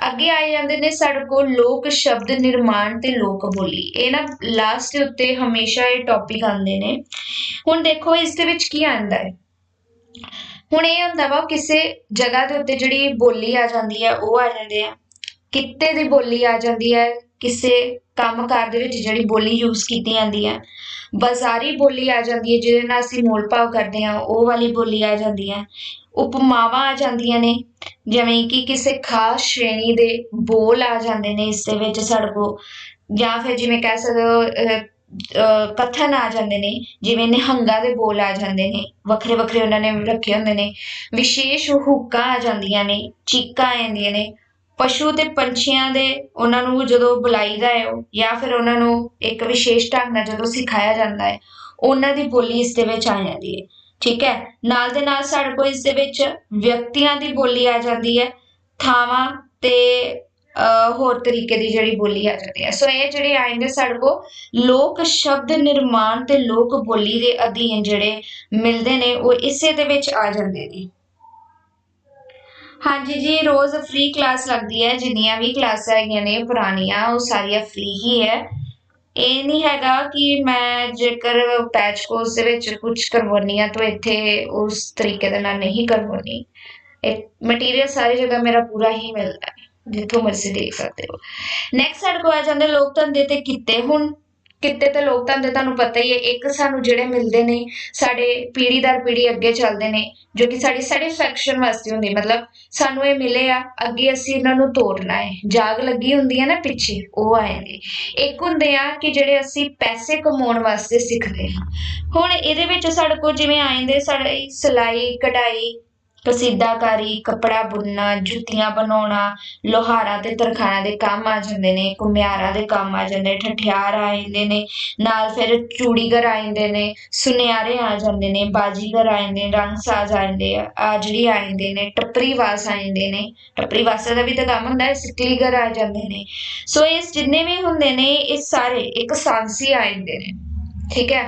ਅੱਗੇ ਆਏ ਜਾਂਦੇ ਨੇ ਸਾਡੇ ਕੋਲ ਲੋਕ ਸ਼ਬਦ ਨਿਰਮਾਣ ਤੇ ਲੋਕ ਬੋਲੀ। ਇਹ ਨਾ ਲਾਸਟ ਦੇ ਉੱਤੇ ਹਮੇਸ਼ਾ ਇਹ ਟੌਪਿਕ ਆਉਂਦੇ ਨੇ। ਹੁਣ ਦੇਖੋ ਇਸ ਦੇ ਵਿੱਚ ਕੀ ਆਂਦਾ ਹੈ। ਹੁਣ ਇਹ ਹੁੰਦਾ ਵਾ ਕਿਸੇ ਜਗ੍ਹਾ ਦੇ ਉੱਤੇ ਜਿਹੜੀ ਬੋਲੀ ਆ ਜਾਂਦੀ ਹੈ, ਉਹ ਆ ਜਾਂਦੇ ਆ। ਕਿੱਤੇ ਦੀ ਬੋਲੀ ਆ ਜਾਂਦੀ ਹੈ ਕਿਸੇ ਕੰਮਕਾਰ ਦੇ ਵਿੱਚ ਜਿਹੜੀ ਬੋਲੀ ਯੂਜ਼ ਕੀਤੀ ਜਾਂਦੀ ਹੈ ਬਾਜ਼ਾਰੀ ਬੋਲੀ ਆ ਜਾਂਦੀ ਹੈ ਜਿਹਦੇ ਨਾਲ ਅਸੀਂ ਮੋਲ ਭਾਵ ਕਰਦੇ ਹਾਂ ਉਹ ਵਾਲੀ ਬੋਲੀ ਆ ਜਾਂਦੀ ਹੈ ਉਪਮਾਵਾਂ ਆ ਜਾਂਦੀਆਂ ਨੇ ਜਿਵੇਂ ਕਿ ਕਿਸੇ ਖਾਸ ਸ਼੍ਰੇਣੀ ਦੇ ਬੋਲ ਆ ਜਾਂਦੇ ਨੇ ਇਸ ਦੇ ਵਿੱਚ ਸਾਡੇ ਕੋਲ ਜਾਂ ਫਿਰ ਜਿਵੇਂ ਕਹਿ ਸਕਦੇ ਹੋ ਅਹ, ਅਹ, ਕਥਨ ਆ ਜਾਂਦੇ ਨੇ ਜਿਵੇਂ ਨਿਹੰਗਾ ਦੇ ਬੋਲ ਆ ਜਾਂਦੇ ਨੇ ਵੱਖਰੇ ਵੱਖਰੇ ਉਹਨਾਂ ਨੇ ਰੱਖੇ ਹੁੰਦੇ ਨੇ ਵਿਸ਼ੇਸ਼ ਹੁੱਕਾਂ ਆ ਜਾਂਦੀਆਂ ਨੇ ਚੀਕਾਂ ਆ ਜਾਂਦੀਆਂ ਨੇ ਪਸ਼ੂ ਤੇ ਪੰਛੀਆਂ ਦੇ ਉਹਨਾਂ ਨੂੰ ਜਦੋਂ ਬੁਲਾਈਦਾ ਹੈ ਜਾਂ ਫਿਰ ਉਹਨਾਂ ਨੂੰ ਇੱਕ ਵਿਸ਼ੇਸ਼ ਢੰਗ ਨਾਲ ਜਦੋਂ ਸਿਖਾਇਆ ਜਾਂਦਾ ਹੈ ਉਹਨਾਂ ਦੀ ਬੋਲੀ ਇਸ ਦੇ ਵਿੱਚ ਆ ਜਾਂਦੀ ਹੈ। ਠੀਕ ਹੈ? ਨਾਲ ਦੇ ਨਾਲ ਸਾਡੇ ਕੋਲ ਇਸ ਦੇ ਵਿੱਚ ਵਿਅਕਤੀਆਂ ਦੀ ਬੋਲੀ ਆ ਜਾਂਦੀ ਹੈ ਥਾਵਾਂ ਤੇ ਅਹ, ਹੋਰ ਤਰੀਕੇ ਦੀ ਜਿਹੜੀ ਬੋਲੀ ਆ ਜਾਂਦੀ ਹੈ। ਸੋ ਇਹ ਜਿਹੜੇ ਆਏ ਨੇ ਸਾਡੇ ਕੋਲ ਲੋਕ ਸ਼ਬਦ ਨਿਰਮਾਣ ਤੇ ਲੋਕ ਬੋਲੀ ਦੇ ਅਧੀਨ ਜਿਹੜੇ ਮਿਲਦੇ ਨੇ ਉਹ ਇਸੇ ਦੇ ਵਿੱਚ ਆ ਜਾਂਦੇ ਨੇ। ਹਾਂਜੀ ਜੀ, ਰੋਜ਼ ਫ੍ਰੀ ਕਲਾਸ ਲੱਗਦੀ ਹੈ, ਜਿੰਨੀਆਂ ਵੀ ਕਲਾਸਾਂ ਹੈਗੀਆਂ ਨੇ, ਪੁਰਾਣੀਆਂ, ਉਹ ਸਾਰੀਆਂ ਫ੍ਰੀ ਹੀ ਹੈ। ਇਹ ਨਹੀਂ ਹੈਗਾ ਕਿ ਮੈਂ ਜੇਕਰ ਪੈਚ ਕੋਰਸ ਦੇ ਵਿੱਚ ਕੁਝ ਕਰਵਾਉਣੀ ਆ ਤਾਂ ਇੱਥੇ ਉਸ ਤਰੀਕੇ ਦੇ ਨਾਲ ਨਹੀਂ ਕਰਵਾਉਣੀ ਇਹ ਮਟੀਰੀਅਲ ਸਾਰੀ ਜਗ੍ਹਾ ਮੇਰਾ ਪੂਰਾ ਹੀ ਮਿਲਦਾ ਹੈ, ਜਿੱਥੋਂ ਮਰਜ਼ੀ ਦੇਖ ਸਕਦੇ ਹੋ। ਨੈਕਸਟ ਸਾਡੇ ਕੋਲ ਆ ਜਾਂਦੇ ਲੋਕ ਧੰਦੇ ਤੇ ਕਿੱਤੇ ਹੁਣ। ਕਿੱਤੇ ਤੇ ਲੋਕ ਧੰਦੇ ਤੁਹਾਨੂੰ ਪਤਾ ਹੀ ਹੈ, ਇੱਕ ਸਾਨੂੰ ਜਿਹੜੇ ਮਿਲਦੇ ਨੇ, ਸਾਡੇ ਪੀੜੀ ਦਰ ਪੀੜ੍ਹੀ ਅੱਗੇ ਚੱਲਦੇ ਨੇ, ਜੋ ਕਿ ਸਾਡੀ ਸੈਟੀਸਫੈਕਸ਼ਨ ਵਾਸਤੇ ਹੁੰਦੀ ਮਤਲਬ ਸਾਨੂੰ ਇਹ ਮਿਲੇ ਆ, ਅੱਗੇ ਅਸੀਂ ਇਹਨਾਂ ਨੂੰ ਤੋੜਨਾ ਹੈ। ਜਾਗ ਲੱਗੀ ਹੁੰਦੀ ਹੈ ਨਾ ਪਿੱਛੇ, ਉਹ ਆਏ ਨੇ ਇੱਕ ਹੁੰਦੇ ਆ ਕਿ ਜਿਹੜੇ ਅਸੀਂ ਪੈਸੇ ਕਮਾਉਣ ਵਾਸਤੇ ਸਿੱਖਦੇ ਹਾਂ। ਹੁਣ ਇਹਦੇ ਵਿੱਚ ਸਾਡੇ ਕੋਲ ਜਿਵੇਂ ਆਏਂਦੇ ਸਾਡੇ ਸਿਲਾਈ, ਕਢਾਈ ਕਸੀਦਾਕਾਰੀ ਕੱਪੜਾ ਬੁਣਨਾ ਜੁੱਤੀਆਂ ਬਣਾਉਣਾ ਲੁਹਾਰਾਂ ਤੇ ਤਰਖਾਣਾਂ ਦੇ ਕੰਮ ਆ ਜਾਂਦੇ ਨੇ ਘੁਮਿਆਰਾਂ ਦੇ ਕੰਮ ਆ ਜਾਂਦੇ ਠਠਿਆਰ ਆ ਜਾਂਦੇ ਨੇ ਨਾਲ ਫਿਰ ਚੂੜੀਘਰ ਆ ਜਾਂਦੇ ਨੇ ਸੁਨਿਆਰੇ ਆ ਜਾਂਦੇ ਨੇ ਬਾਜੀਗਰ ਆ ਜਾਂਦੇ ਨੇ ਰੰਗ ਸਾਜ਼ ਆ ਜਾਂਦੇ ਆ ਆਜੜੀ ਆ ਜਾਂਦੇ ਨੇ ਟੱਪਰੀ ਵਾਸ ਆ ਜਾਂਦੇ ਨੇ ਟੱਪਰੀ ਵਾਸਾਂ ਦਾ ਵੀ ਤਾਂ ਕੰਮ ਹੁੰਦਾ ਹੈ ਸਿਕਲੀਗਰ ਆ ਜਾਂਦੇ ਨੇ ਸੋ ਇਸ ਜਿੰਨੇ ਵੀ ਹੁੰਦੇ ਨੇ ਇਹ ਸਾਰੇ ਇੱਕ ਸਾਂਸੀ ਆ ਜਾਂਦੇ ਨੇ ਠੀਕ ਹੈ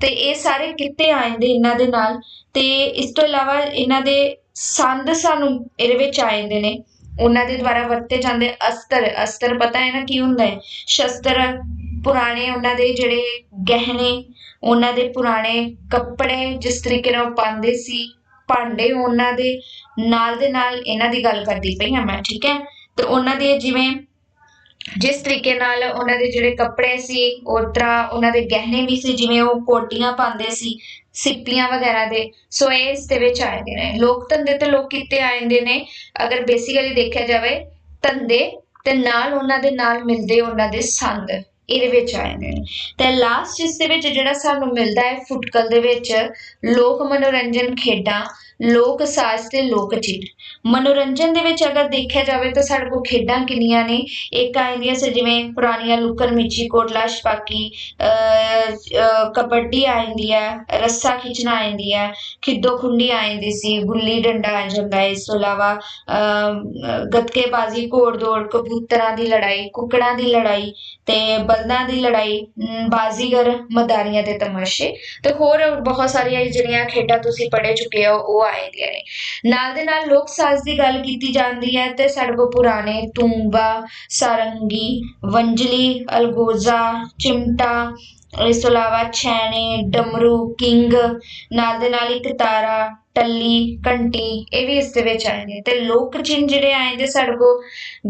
ਤੇ ਇਹ ਸਾਰੇ ਕਿੱਤੇ ਆ ਜਾਂਦੇ ਇਹਨਾਂ ਦੇ ਨਾਲ ਤੇ ਇਸ ਤੋਂ ਇਲਾਵਾ ਇਹਨਾਂ ਦੇ ਸੰਦ ਸਾਨੂੰ ਇਹਦੇ ਵਿੱਚ ਆ ਜਾਂਦੇ ਨੇ। ਉਹਨਾਂ ਦੇ ਦੁਆਰਾ ਵਰਤੇ ਜਾਂਦੇ ਅਸਤਰ ਅਸਤਰ ਪਤਾ ਹੈ ਨਾ ਕੀ ਹੁੰਦਾ ਹੈ? ਸ਼ਸਤਰ ਪੁਰਾਣੇ ਉਹਨਾਂ ਦੇ ਜਿਹੜੇ ਗਹਿਣੇ, ਉਹਨਾਂ ਦੇ ਪੁਰਾਣੇ ਕੱਪੜੇ ਜਿਸ ਤਰੀਕੇ ਨਾਲ ਉਹ ਪਾਉਂਦੇ ਸੀ, ਭਾਂਡੇ ਉਹਨਾਂ ਦੇ ਨਾਲ ਦੇ ਨਾਲ ਇਹਨਾਂ ਦੀ ਗੱਲ ਕਰਦੀ ਪਈ ਹਾਂ ਮੈਂ, ਠੀਕ ਹੈ? ਤੇ ਉਹਨਾਂ ਦੇ ਜਿਵੇਂ ਜਿਸ ਤਰੀਕੇ ਨਾਲ ਉਹਨਾਂ ਦੇ ਜਿਹੜੇ ਕੱਪੜੇ ਸੀ ਉਸ ਉਹਨਾਂ ਦੇ ਗਹਿਣੇ ਵੀ ਸੀ, ਜਿਵੇਂ ਉਹ ਕੋਟੀਆਂ ਪਾਉਂਦੇ ਸੀ, ਸਿੱਪੀਆਂ ਵਗੈਰਾ ਦੇ, ਸੋ ਇਹ ਇਸ ਦੇ ਵਿੱਚ ਆਏ ਨੇ। ਲੋਕ ਧੰਦੇ ਤੇ ਲੋਕ ਕਿਤੇ ਆਏ ਹੁੰਦੇ ਨੇ, ਅਗਰ ਬੇਸਿਕਲੀ ਦੇਖਿਆ ਜਾਵੇ, ਧੰਦੇ ਤੇ ਨਾਲ ਉਹਨਾਂ ਦੇ ਨਾਲ ਮਿਲਦੇ ਉਹਨਾਂ ਦੇ ਸੰਦ, ਇਹਦੇ ਵਿੱਚ ਆਏ ਨੇ। ਤੇ ਲਾਸਟ ਇਸ ਦੇ ਵਿੱਚ ਜਿਹੜਾ ਸਾਨੂੰ ਮਿਲਦਾ ਹੈ, ਫੁਟਕਲ ਦੇ ਵਿੱਚ, ਲੋਕ ਮਨੋਰੰਜਨ ਖੇਡਾਂ ਲੋਕ ਸਾਜ਼ ਤੇ ਲੋਕ ਚਿੰਨ੍ਹ ਮਨੋਰੰਜਨ ਦੇ ਵਿੱਚ ਅਗਰ ਦੇਖਿਆ ਜਾਵੇ ਤਾਂ ਸਾਡੇ ਕੋਲ ਖੇਡਾਂ ਕਿੰਨੀਆਂ ਨੇ। ਇੱਕ ਆਉਂਦੀਆਂ ਸੀ ਜਿਵੇਂ ਪੁਰਾਣੀਆਂ ਲੁਕਣ ਮਿੱਚੀ, ਕੋਟਲਾ, ਛਪਾਕੀ ਕਬੱਡੀ ਆ ਜਾਂਦੀ ਹੈ, ਰੱਸਾ ਖਿੱਚਣਾ ਆ ਹੈ, ਖਿੱਦੋ ਖੁੰਡੀ ਆ ਜਾਂਦੀ ਸੀ, ਗੁੱਲੀ ਡੰਡਾ ਆ ਜਾਂਦਾ ਹੈ। ਇਸ ਤੋਂ ਇਲਾਵਾ ਗੱਤਕੇਬਾਜ਼ੀ, ਘੋੜ ਦੌੜ, ਕਬੂਤਰਾਂ ਦੀ ਲੜਾਈ, ਕੁੱਕੜਾਂ ਦੀ ਲੜਾਈ ਤੇ ਬਲਦਾਂ ਦੀ ਲੜਾਈ ਬਾਜ਼ੀਗਰ, ਮਦਾਰੀਆਂ ਦੇ ਤਮਾਸ਼ੇ। ਤੇ ਹੋਰ ਬਹੁਤ ਸਾਰੀਆਂ ਜਿਹੜੀਆਂ ਖੇਡਾਂ ਤੁਸੀਂ ਪੜ੍ਹੇ ਚੁੱਕੇ ਹੋ, ਉਹ ਆਏ ਦੀਆਂ ਨੇ। ਨਾਲ ਦੇ ਨਾਲ ਲੋਕ ਸਾਜ਼ ਦੀ ਗੱਲ ਕੀਤੀ ਜਾਂਦੀ ਹੈ ਤੇ ਸਾਡੇ ਕੋਲ ਪੁਰਾਣੇ ਤੂੰਬਾ, ਸਾਰੰਗੀ ਵੰਜਲੀ ਅਲਗੋਜ਼ਾ, ਚਿਮਟਾ, ਇਸ ਤੋਂ ਇਲਾਵਾ ਛੈਣੇ, ਡਮਰੂ, ਕਿੰਗ, ਨਾਲ ਦੇ ਨਾਲ ਇੱਕ ਤਾਰਾ, ਟੱਲੀ, ਘੰਟੀ, ਇਹ ਵੀ ਇਸ ਦੇ ਵਿੱਚ ਆਏ ਨੇ। ਤੇ ਲੋਕ ਚਿੰਨ ਜਿਹੜੇ ਆਏ ਨੇ, ਸਾਡੇ ਕੋਲ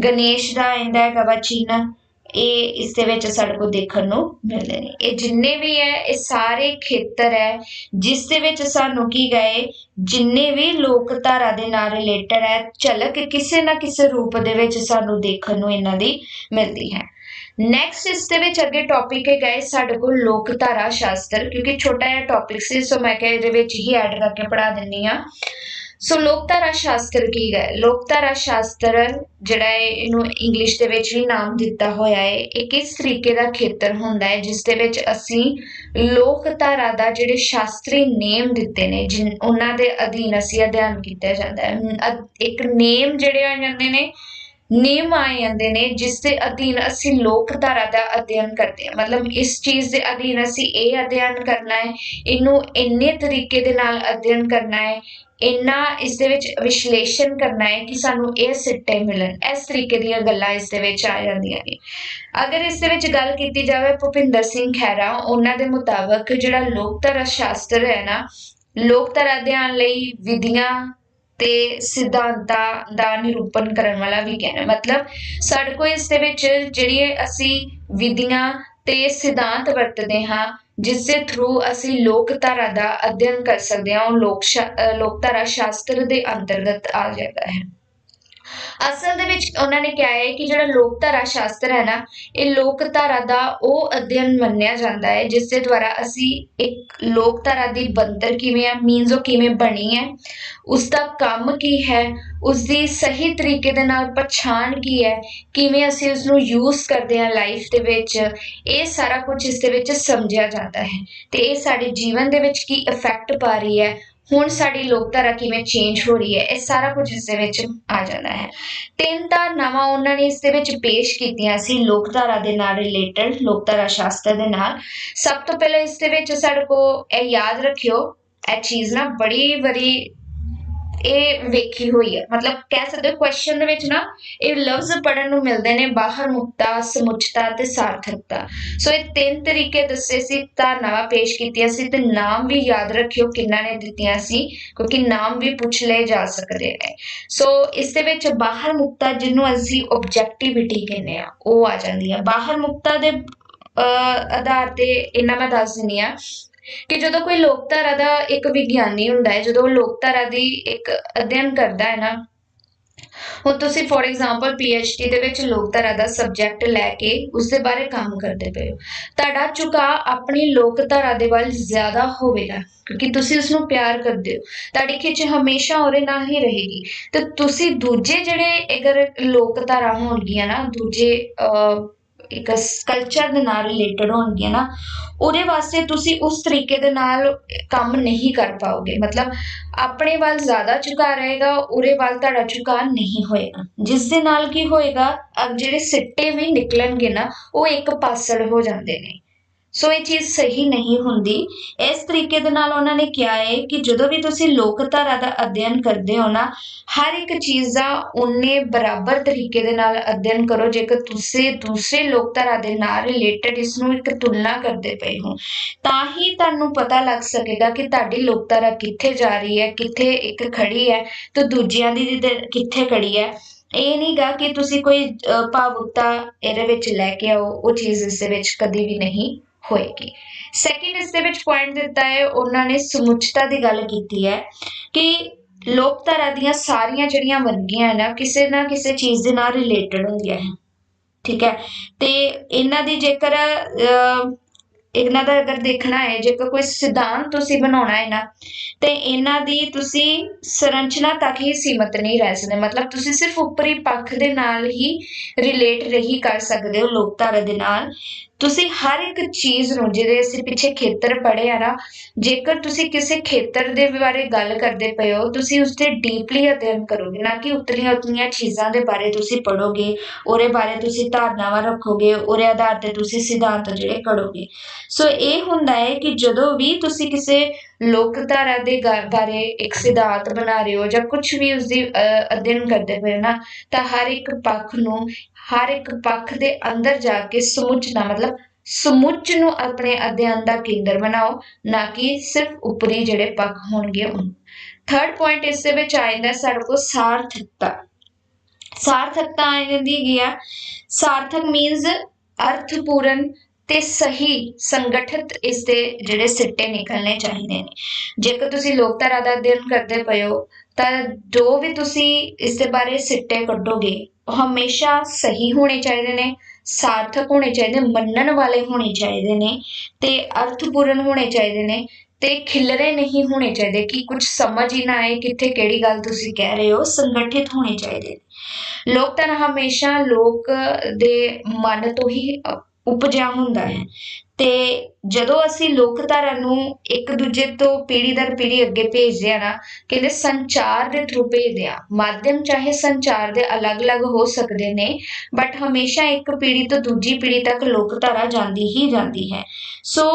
ਗਣੇਸ਼ ਦਾ ਆਂਦਾ ਹੈ ਗਵਾ ਚਿੰਨ ਇਹ ਇਸ ਦੇ ਵਿੱਚ ਸਾਡੇ ਕੋਲ ਦੇਖਣ ਨੂੰ ਮਿਲਦੇ ਨੇ। ਇਹ ਜਿੰਨੇ ਵੀ ਹੈ, ਇਹ ਸਾਰੇ ਖੇਤਰ ਹੈ, ਜਿਸ ਦੇ ਵਿੱਚ ਸਾਨੂੰ ਕੀ ਗਏ, ਜਿੰਨੇ ਵੀ ਲੋਕਧਾਰਾ ਦੇ ਨਾਲ ਰਿਲੇਟਡ ਹੈ, ਝਲਕ ਕਿਸੇ ਨਾ ਕਿਸੇ ਰੂਪ ਦੇ ਵਿੱਚ ਸਾਨੂੰ ਦੇਖਣ ਨੂੰ ਇਹਨਾਂ ਦੀ ਮਿਲਦੀ ਹੈ। ਨੈਕਸਟ ਇਸ ਦੇ ਵਿੱਚ ਅੱਗੇ ਟੌਪਿਕ ਹੈ ਗਏ ਸਾਡੇ ਕੋਲ ਲੋਕਧਾਰਾ ਸ਼ਾਸਤਰ, ਕਿਉਂਕਿ ਛੋਟਾ ਜਿਹਾ ਟੌਪਿਕ ਸੀ ਸੋ ਮੈਂ ਕਿਹਾ ਇਹਦੇ ਵਿੱਚ ਹੀ ਐਡ ਕਰਕੇ ਪੜਾ ਦਿੰਨੀ ਆ ਸੋ ਲੋਕਧਾਰਾ ਸ਼ਾਸਤਰ ਕੀ ਹੈ ਲੋਕਧਾਰਾ ਸ਼ਾਸਤਰ ਜਿਹੜਾ ਹੈ ਇਹਨੂੰ ਇੰਗਲਿਸ਼ ਦੇ ਵਿੱਚ ਵੀ ਨਾਮ ਦਿੱਤਾ ਹੋਇਆ ਹੈ ਇਹ ਕਿਸ ਤਰੀਕੇ ਦਾ ਖੇਤਰ ਹੁੰਦਾ ਹੈ ਜਿਸ ਦੇ ਵਿੱਚ ਅਸੀਂ ਲੋਕਧਾਰਾ ਦਾ ਜਿਹੜੇ ਸ਼ਾਸਤਰੀ ਨੇਮ ਦਿੱਤੇ ਨੇ ਜਿਨ ਉਹਨਾਂ ਦੇ ਅਧੀਨ ਅਸੀਂ ਅਧਿਐਨ ਕੀਤਾ ਜਾਂਦਾ ਹੈ ਇੱਕ ਨੇਮ ਜਿਹੜੇ ਆ ਜਾਂਦੇ ਨੇ ਨੇਮ ਆ ਜਾਂਦੇ ਨੇ ਜਿਸ ਦੇ ਅਧੀਨ ਅਸੀਂ ਲੋਕਧਾਰਾ ਦਾ ਅਧਿਐਨ ਕਰਦੇ ਹਾਂ ਮਤਲਬ ਇਸ ਚੀਜ਼ ਦੇ ਅਧੀਨ ਅਸੀਂ ਇਹ ਅਧਿਐਨ ਕਰਨਾ ਹੈ ਇਹਨੂੰ ਇੰਨੇ ਤਰੀਕੇ ਦੇ ਨਾਲ ਅਧਿਐਨ ਕਰਨਾ ਹੈ ਇੰਨਾ ਇਸ ਦੇ ਵਿੱਚ ਵਿਸ਼ਲੇਸ਼ਣ ਕਰਨਾ ਹੈ ਕਿ ਸਾਨੂੰ ਇਹ ਸਿੱਟੇ ਮਿਲਣ। ਇਸ ਤਰੀਕੇ ਦੀਆਂ ਗੱਲਾਂ ਇਸ ਦੇ ਵਿੱਚ ਆ ਜਾਂਦੀਆਂ ਨੇ। ਅਗਰ ਇਸ ਦੇ ਵਿੱਚ ਗੱਲ ਕੀਤੀ ਜਾਵੇ, ਭੁਪਿੰਦਰ ਸਿੰਘ ਖਹਿਰਾ, ਉਹਨਾਂ ਦੇ ਮੁਤਾਬਕ ਜਿਹੜਾ ਲੋਕਧਾਰਾ ਸ਼ਾਸਤਰ ਹੈ ਨਾ, ਲੋਕਧਾਰਾ ਅਧਿਐਨ ਲਈ ਵਿਧੀਆਂ ਤੇ ਸਿਧਾਂਤਾਂ ਦਾ ਨਿਰੂਪਣ ਕਰਨ ਵਾਲਾ ਵੀ ਕਹਿਣਾ ਮਤਲਬ ਸਾਡੇ ਕੋਲ ਇਸ ਦੇ ਵਿੱਚ ਜਿਹੜੀ ਅਸੀਂ ਵਿਧੀਆਂ ਤੇ ਸਿਧਾਂਤ ਵਰਤਦੇ ਹਾਂ ਜਿਸ ਦੇ ਥਰੂ ਅਸੀਂ ਲੋਕਧਾਰਾ ਦਾ ਅਧਿਐਨ ਕਰ ਸਕਦੇ ਹਾਂ, ਉਹ ਲੋਕ ਸ਼ਾ ਲੋਕਧਾਰਾ ਸ਼ਾਸਤਰ ਦੇ ਅੰਤਰਗਤ ਆ ਜਾਂਦਾ ਹੈ। ਅਸਲ ਦੇ ਵਿੱਚ ਉਹਨਾਂ ਨੇ ਕਿਹਾ ਹੈ ਕਿ ਜਿਹੜਾ ਲੋਕ ਧਾਰਾ ਸ਼ਾਸਤਰ ਹੈ ਨਾ, ਇਹ ਲੋਕ ਧਾਰਾ ਦਾ ਉਹ ਅਧਿਐਨ ਮੰਨਿਆ ਜਾਂਦਾ ਹੈ, ਜਿਸ ਦੇ ਦੁਆਰਾ ਅਸੀਂ ਇੱਕ ਲੋਕਧਾਰਾ ਦੀ ਬੰਦਰ ਕਿਵੇਂ ਆ ਮੀਨਸ ਉਹ ਕਿਵੇਂ ਬਣੀ ਹੈ, ਉਸ ਦਾ ਕੰਮ ਕੀ ਹੈ, ਉਸ ਦੀ ਸਹੀ ਤਰੀਕੇ ਦੇ ਨਾਲ ਪਛਾਣ ਕੀ ਹੈ, ਕਿਵੇਂ ਅਸੀਂ ਉਸ ਨੂੰ ਯੂਜ਼ ਕਰਦੇ ਹਾਂ ਲਾਈਫ ਦੇ ਵਿੱਚ, ਇਹ ਸਾਰਾ ਕੁਝ ਇਸ ਦੇ ਵਿੱਚ ਸਮਝਿਆ ਜਾਂਦਾ ਹੈ। ਤੇ ਇਹ ਸਾਡੇ ਜੀਵਨ ਦੇ ਵਿੱਚ ਕੀ ਇਫੈਕਟ ਪਾ ਰਹੀ ਹੈ ਹੁਣ ਸਾਡੀ ਲੋਕਧਾਰਾ ਕਿਵੇਂ ਚੇਂਜ ਹੋ ਰਹੀ ਹੈ, ਇਹ ਸਾਰਾ ਕੁਝ ਇਸ ਦੇ ਵਿੱਚ ਆ ਜਾਂਦਾ ਹੈ। ਤਿੰਨ ਧਾਰਨਾਵਾਂ ਉਹਨਾਂ ਨੇ ਇਸ ਦੇ ਵਿੱਚ ਪੇਸ਼ ਕੀਤੀਆਂ ਸੀ ਲੋਕਧਾਰਾ ਦੇ ਨਾਲ ਰਿਲੇਟਡ ਲੋਕਧਾਰਾ ਸ਼ਾਸਤਰ ਦੇ ਨਾਲ। ਸਭ ਤੋਂ ਪਹਿਲਾਂ ਇਸ ਦੇ ਵਿੱਚ ਸਾਡੇ ਕੋ ਇਹ ਯਾਦ ਰੱਖਿਓ, ਇਹ ਚੀਜ਼ ਨਾ ਬੜੀ ਬੜੀ ਇਹ ਵੇਖੀ ਹੋਈ ਹੈ। ਮਤਲਬ ਕਹਿ ਸਕਦੇ ਕੁਐਸਚਨ ਦੇ ਵਿੱਚ ਨਾ ਇਹ ਲਫ਼ਜ਼ ਪੜਨ ਨੂੰ ਮਿਲਦੇ ਨੇ ਬਾਹਰ ਮੁਕਤਾ, ਸਮੁੱਚਤਾ ਤੇ ਸਾਰਥਕਤਾ। ਸੋ ਇਹ ਤਿੰਨ ਤਰੀਕੇ ਦੱਸੇ ਸੀ, ਧਾਰਨਾਵਾਂ ਪੇਸ਼ ਕੀਤੀਆਂ ਸੀ ਤੇ ਨਾਮ ਵੀ ਯਾਦ ਰੱਖਿਓ ਕਿੰਨਾ ਨੇ ਦਿੱਤੀਆਂ ਸੀ, ਕਿਉਂਕਿ ਨਾਮ ਵੀ ਪੁੱਛ ਲਏ ਜਾ ਸਕਦੇ ਨੇ। ਸੋ ਇਸ ਦੇ ਵਿੱਚ ਬਾਹਰ ਮੁਕਤਾ ਜਿਹਨੂੰ ਅਸੀਂ ਆਬਜੈਕਟਿਵਿਟੀ ਕਹਿੰਦੇ ਆ ਉਹ ਆ ਜਾਂਦੀ ਹੈ ਬਾਹਰ ਮੁਕਤਾ ਦੇ ਆਧਾਰ ਤੇ ਇਹਨਾਂ ਮੈਂ ਦੱਸ ਦਿੰਨੀ ਆ ਕਿ ਜਦੋਂ ਕੋਈ ਲੋਕਧਾਰਾ ਦਾ ਇੱਕ ਵਿਗਿਆਨੀ ਹੁੰਦਾ ਹੈ, ਜਦੋਂ ਉਹ ਲੋਕਧਾਰਾ ਦੀ ਇੱਕ ਅਧਿਐਨ ਕਰਦਾ ਹੈ ਨਾ, ਹੁਣ ਤੁਸੀਂ ਫੋਰ ਐਗਜ਼ਾਮਪਲ ਪੀਐਚਡੀ ਦੇ ਵਿੱਚ ਲੋਕਧਾਰਾ ਦਾ ਸਬਜੈਕਟ ਲੈ ਕੇ ਉਸ ਦੇ ਬਾਰੇ ਕੰਮ ਕਰਦੇ ਪਏ ਹੋ, ਤੁਹਾਡਾ ਝੁਕਾ ਆਪਣੀ ਲੋਕਧਾਰਾ ਦੇ ਵੱਲ ਜ਼ਿਆਦਾ ਹੋਵੇਗਾ, ਕਿਉਂਕਿ ਤੁਸੀਂ ਉਸ ਨੂੰ ਪਿਆਰ ਕਰਦੇ ਹੋ, ਤੁਹਾਡੀ ਖਿੱਚ ਹਮੇਸ਼ਾ ਉਹਦੇ ਨਾਲ ਹੀ ਰਹੇਗੀ। ਤੇ ਤੁਸੀਂ ਦੂਜੇ ਜਿਹੜੇ ਅਗਰ ਲੋਕਧਾਰਾ ਹੋਣਗੀਆਂ ਨਾ, ਦੂਜੇ ਇੱਕ ਕਲਚਰ ਦੇ ਨਾਲ ਰਿਲੇਟਡ ਹੋਣਗੀਆਂ ਨਾ, ਉਹਦੇ ਵਾਸਤੇ ਤੁਸੀਂ ਉਸ ਤਰੀਕੇ ਦੇ ਨਾਲ ਕੰਮ ਨਹੀਂ ਕਰ ਪਾਓਗੇ। ਮਤਲਬ ਆਪਣੇ ਵੱਲ ਜ਼ਿਆਦਾ ਝੁਕਾ ਰਹੇਗਾ, ਉਹਦੇ ਵੱਲ ਤੁਹਾਡਾ ਝੁਕਾ ਨਹੀਂ ਹੋਏਗਾ। ਜਿਸ ਦੇ ਨਾਲ ਕੀ ਹੋਏਗਾ ਅਬ ਜਿਹੜੇ ਸਿੱਟੇ ਵੀ ਨਿਕਲਣਗੇ ਨਾ, ਉਹ ਇੱਕ ਪਾਸੜ ਹੋ ਜਾਂਦੇ ਨੇ। ਸੋ ਇਹ ਚੀਜ਼ ਸਹੀ ਨਹੀਂ ਹੁੰਦੀ। ਇਸ ਤਰੀਕੇ ਦੇ ਨਾਲ ਉਹਨਾਂ ਨੇ ਕਿਹਾ ਹੈ ਕਿ ਜਦੋਂ ਵੀ ਤੁਸੀਂ ਲੋਕਧਾਰਾ ਦਾ ਅਧਿਐਨ ਕਰਦੇ ਹੋ ਨਾ, ਹਰ ਇੱਕ ਚੀਜ਼ ਦਾ ਉਹਨੇ ਬਰਾਬਰ ਤਰੀਕੇ ਦੇ ਨਾਲ ਅਧਿਐਨ ਕਰੋ, ਜੇਕਰ ਤੁਸੀਂ ਦੂਸਰੇ ਲੋਕ ਧਾਰਾ ਦੇ ਨਾਲ ਰਿਲੇਟਡ ਇਸ ਨੂੰ ਇੱਕ ਤੁਲਨਾ ਕਰਦੇ ਪਏ ਹੋ, ਤਾਂ ਹੀ ਤੁਹਾਨੂੰ ਪਤਾ ਲੱਗ ਸਕੇਗਾ ਕਿ ਤੁਹਾਡੀ ਲੋਕਧਾਰਾ ਕਿੱਥੇ ਜਾ ਰਹੀ ਹੈ, ਕਿੱਥੇ ਇੱਕ ਖੜੀ ਹੈ ਤੇ ਦੂਜਿਆਂ ਦੀ ਕਿੱਥੇ ਖੜੀ ਹੈ। ਇਹ ਨਹੀਂਗਾ ਕਿ ਤੁਸੀਂ ਕੋਈ ਭਾਵੁਕਤਾ ਇਹਦੇ ਵਿੱਚ ਲੈ ਕੇ ਆਓ, ਉਹ ਚੀਜ਼ ਇਸ ਦੇ ਵਿੱਚ ਕਦੀ ਵੀ ਨਹੀਂ। ਹੋਏਗੀ। ਸੈਕਿੰਡ ਇਸ ਦੇ ਵਿੱਚ ਪੁਆਇੰਟ ਦਿੱਤਾ ਹੈ, ਉਹਨਾਂ ਨੇ ਸਮੁੱਚਤਾ ਦੀ ਗੱਲ ਕੀਤੀ ਹੈ ਕਿ ਲੋਕਧਾਰਾ ਦੀਆਂ ਸਾਰੀਆਂ ਜਿਹੜੀਆਂ ਵੰਨਗੀਆਂ ਨਾ ਕਿਸੇ ਨਾ ਕਿਸੇ ਚੀਜ਼ ਦੇ ਨਾਲ ਰਿਲੇਟਡ ਹੁੰਦੀਆਂ ਹਨ। ਠੀਕ ਹੈ? ਤੇ ਇਹਨਾਂ ਦੀ ਜੇਕਰ ਇਹਨਾਂ ਦਾ ਅਗਰ ਦੇਖਣਾ ਹੈ, ਜੇਕਰ ਕੋਈ ਸਿਧਾਂਤ ਤੁਸੀਂ ਬਣਾਉਣਾ ਹੈ ਨਾ, ਤੇ ਇਹਨਾਂ ਦੀ ਤੁਸੀਂ ਸੰਰਚਨਾ ਤੱਕ ਹੀ ਸੀਮਤ ਨਹੀਂ ਰਹਿ ਸਕਦੇ। ਮਤਲਬ ਤੁਸੀਂ ਸਿਰਫ ਉੱਪਰੀ ਪੱਖ ਦੇ ਨਾਲ ਹੀ ਰਿਲੇਟ ਰਹੀ ਕਰ ਸਕਦੇ ਹੋ ਲੋਕਧਾਰਾ ਦੇ ਨਾਲ। ਤੁਸੀਂ ਹਰ ਇੱਕ ਚੀਜ਼ ਨੂੰ ਜਿਹੜੇ ਅਸੀਂ ਪਿੱਛੇ ਖੇਤਰ ਪੜ੍ਹੇ ਆ ਨਾ, ਜੇਕਰ ਤੁਸੀਂ ਕਿਸੇ ਖੇਤਰ ਦੇ ਬਾਰੇ ਗੱਲ ਕਰਦੇ ਪਏ ਹੋ, ਤੁਸੀਂ ਉਸ ਤੇ ਡੀਪਲੀ ਅਧਿਐਨ ਕਰੋਗੇ, ਨਾ ਕਿ ਉਤਲੀਆਂ ਉਤਲੀਆਂ ਚੀਜ਼ਾਂ ਦੇ ਬਾਰੇ ਤੁਸੀਂ ਪੜੋਗੇ ਉਹਦੇ ਬਾਰੇ ਤੁਸੀਂ ਧਾਰਨਾਵਾਂ ਰੱਖੋਗੇ, ਉਹਦੇ ਆਧਾਰ ਤੇ ਤੁਸੀਂ ਸਿਧਾਂਤ ਜਿਹੜੇ ਕਰੋਗੇ ਸੋ ਇਹ ਹੁੰਦਾ ਹੈ ਕਿ ਜਦੋਂ ਵੀ ਤੁਸੀਂ ਕਿਸੇ ਲੋਕਧਾਰਾ ਦੇ ਬਾਰੇ ਇੱਕ ਸਿਧਾਂਤ ਬਣਾ ਰਹੇ ਹੋ ਜਾਂ ਕੁਝ ਵੀ ਉਸ ਦੀ ਅਧਿਐਨ ਕਰਦੇ ਪਏ ਨਾ, ਤਾਂ ਹਰ ਇੱਕ ਪੱਖ ਨੂੰ, ਹਰ ਇੱਕ ਪੱਖ ਦੇ ਅੰਦਰ ਜਾ ਕੇ ਸੋਚਣਾ, ਮਤਲਬ ਸਮੁੱਚ ਨੂੰ ਆਪਣੇ ਅਧਿਐਨ ਦਾ ਕੇਂਦਰ ਬਣਾਓ, ਨਾ ਕਿ ਸਿਰਫ ਉੱਪਰੀ ਜਿਹੜੇ ਪੱਖ ਹੋਣਗੇ ਉਹ ਥਰਡ ਪੁਆਇੰਟ ਇਸ ਦੇ ਵਿੱਚ ਆ ਜਾਂਦਾ ਸਾਡੇ ਕੋਲ ਸਾਰਥਕਤਾ। ਸਾਰਥਕਤਾ ਆ ਜਾਂਦੀ ਗਿਆ ਸਾਰਥਕ ਮੀਨਸ ਅਰਥਪੂਰਨ ਤੇ ਸਹੀ, ਸੰਗਠਿਤ ਇਸ ਦੇ ਜਿਹੜੇ ਸਿੱਟੇ ਨਿਕਲਣੇ ਚਾਹੀਦੇ ਨੇ। ਜੇਕਰ ਤੁਸੀਂ ਲੋਕਧਾਰਾ ਦਾ ਅਧਿਐਨ ਕਰਦੇ ਪਏ ਹੋ, ਤਾਂ ਜੋ ਵੀ ਤੁਸੀਂ ਇਸ ਦੇ ਬਾਰੇ ਸਿੱਟੇ ਕੱਢੋਗੇ, ਉਹ ਹਮੇਸ਼ਾ ਸਹੀ ਹੋਣੇ ਚਾਹੀਦੇ ਨੇ ਸਾਰਥਕ ਹੋਣੇ ਚਾਹੀਦੇ, ਮੰਨਣ ਵਾਲੇ ਹੋਣੇ ਚਾਹੀਦੇ ਨੇ ਤੇ ਅਰਥਪੂਰਨ ਹੋਣੇ ਚਾਹੀਦੇ ਨੇ ਤੇ ਖਿਲਰੇ ਨਹੀਂ ਹੋਣੇ ਚਾਹੀਦੇ ਕਿ ਕੁਝ ਸਮਝ ਹੀ ਨਾ ਆਏ ਕਿੱਥੇ ਕਿਹੜੀ ਗੱਲ ਤੁਸੀਂ ਕਹਿ ਰਹੇ ਹੋ, ਸੰਗਠਿਤ ਹੋਣੇ ਚਾਹੀਦੇ ਲੋਕ ਤਾਂ ਹਮੇਸ਼ਾ ਲੋਕ ਦੇ ਮਨ ਤੋਂ ਹੀ ਉਪਜਿਆ ਹੁੰਦਾ ਹੈ। ਤੇ ਜਦੋਂ ਅਸੀਂ ਲੋਕਧਾਰਾ ਨੂੰ ਇੱਕ ਦੂਜੇ ਤੋਂ ਪੀੜ੍ਹੀ ਦਰ ਪੀੜ੍ਹੀ ਅੱਗੇ ਭੇਜਦੇ ਹਾਂ ਨਾ, ਕਹਿੰਦੇ ਸੰਚਾਰ ਦੇ ਥਰੂ ਭੇਜਦੇ ਹਾਂ ਮਾਧਿਅਮ ਚਾਹੇ ਸੰਚਾਰ ਦੇ ਅਲੱਗ-ਅਲੱਗ ਹੋ ਸਕਦੇ ਨੇ ਬਟ ਹਮੇਸ਼ਾ ਇੱਕ ਪੀੜ੍ਹੀ ਤੋਂ ਦੂਜੀ ਪੀੜ੍ਹੀ ਤੱਕ ਲੋਕਧਾਰਾ ਜਾਂਦੀ ਹੀ ਜਾਂਦੀ ਹੈ। ਸੋ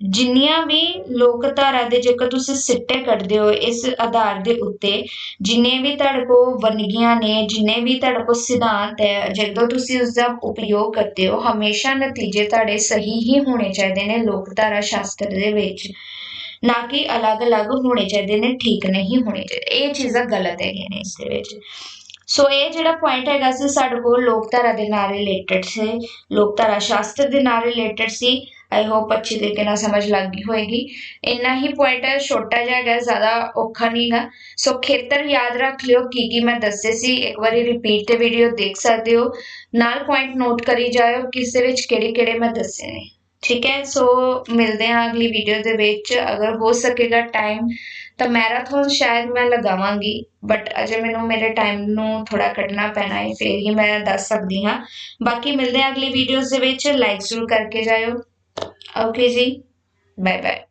ਜਿੰਨੀਆਂ ਵੀ ਲੋਕਧਾਰਾ ਦੇ ਜੇਕਰ ਤੁਸੀਂ ਸਿੱਟੇ ਕੱਢਦੇ ਹੋ ਇਸ ਆਧਾਰ ਦੇ ਉੱਤੇ, ਜਿੰਨੇ ਵੀ ਤੁਹਾਡੇ ਕੋਲ ਵੰਨਗੀਆਂ ਨੇ, ਜਿੰਨੇ ਵੀ ਤੁਹਾਡੇ ਕੋਲ ਸਿਧਾਂਤ ਹੈ, ਜਦੋਂ ਤੁਸੀਂ ਉਸ ਦਾ ਉਪਯੋਗ ਕਰਦੇ ਹੋ, ਹਮੇਸ਼ਾ ਨਤੀਜੇ ਤੁਹਾਡੇ ਸਹੀ ਹੀ ਹੋਣੇ ਚਾਹੀਦੇ ਨੇ ਲੋਕਧਾਰਾ ਸ਼ਾਸਤਰ ਦੇ ਵਿੱਚ। ਨਾ ਕਿ ਅਲੱਗ-ਅਲੱਗ ਹੋਣੇ ਚਾਹੀਦੇ ਨੇ, ਠੀਕ ਨਹੀਂ ਹੋਣੇ ਚਾਹੀਦੇ। ਇਹ ਚੀਜ਼ਾਂ ਗਲਤ ਹੈਗੀਆਂ ਨੇ ਇਸ ਦੇ ਵਿੱਚ। ਸੋ ਇਹ ਜਿਹੜਾ ਪੁਆਇੰਟ ਹੈਗਾ ਸੀ, ਸਾਡੇ ਕੋਲ ਲੋਕ ਧਾਰਾ ਦੇ ਨਾਲ ਰਿਲੇਟਡ ਸੀ ਲੋਕ ਧਾਰਾ ਸ਼ਾਸਤਰ ਦੇ ਨਾਲ ਰਿਲੇਟਡ ਸੀ। ਆਈ ਹੋਪ ਅੱਛੀ ਤਰੀਕੇ ਨਾਲ ਸਮਝ ਲੱਗ ਗਈ ਹੋਏਗੀ। ਇੰਨਾ ਹੀ ਪੁਆਇੰਟ ਹੈ, ਛੋਟਾ ਜਿਹਾ ਹੈਗਾ ਜ਼ਿਆਦਾ ਔਖਾ ਨਹੀਂਗਾ ਸੋ ਖੇਤਰ ਯਾਦ ਰੱਖ ਲਿਓ, ਕੀ ਕੀ ਮੈਂ ਦੱਸੇ ਸੀ, ਇੱਕ ਵਾਰੀ ਰਿਪੀਟ ਤੇ ਵੀਡੀਓ ਦੇਖ ਸਕਦੇ ਹੋ। ਨਾਲ ਪੁਆਇੰਟ ਨੋਟ ਕਰੀ ਜਾਇਓ ਕਿਸ ਦੇ ਵਿੱਚ ਕਿਹੜੇ ਕਿਹੜੇ ਮੈਂ ਦੱਸੇ ਨੇ। ਠੀਕ ਹੈ ਸੋ ਮਿਲਦੇ ਹਾਂ ਅਗਲੀ ਵੀਡੀਓ ਦੇ ਵਿੱਚ। ਅਗਰ ਹੋ ਸਕੇਗਾ ਟਾਈਮ ਤਾਂ ਮੈਰਾਥਨ ਸ਼ਾਇਦ ਮੈਂ ਲਗਾਵਾਂਗੀ ਬਟ ਅਜੇ ਮੈਨੂੰ ਮੇਰੇ ਟਾਈਮ ਨੂੰ ਥੋੜਾ ਕੱਢਣਾ ਪੈਣਾ ਹੈ, ਫਿਰ ਹੀ ਮੈਂ ਦੱਸ ਸਕਦੀ ਹਾਂ। ਬਾਕੀ ਮਿਲਦੇ ਹਾਂ ਅਗਲੀ ਵੀਡੀਓਜ਼ ਦੇ ਵਿੱਚ। ਲਾਈਕ ਜ਼ਰੂਰ ਕਰਕੇ ਜਾਇਓ। ਓਕੇ ਜੀ ਬਾਏ ਬਾਏ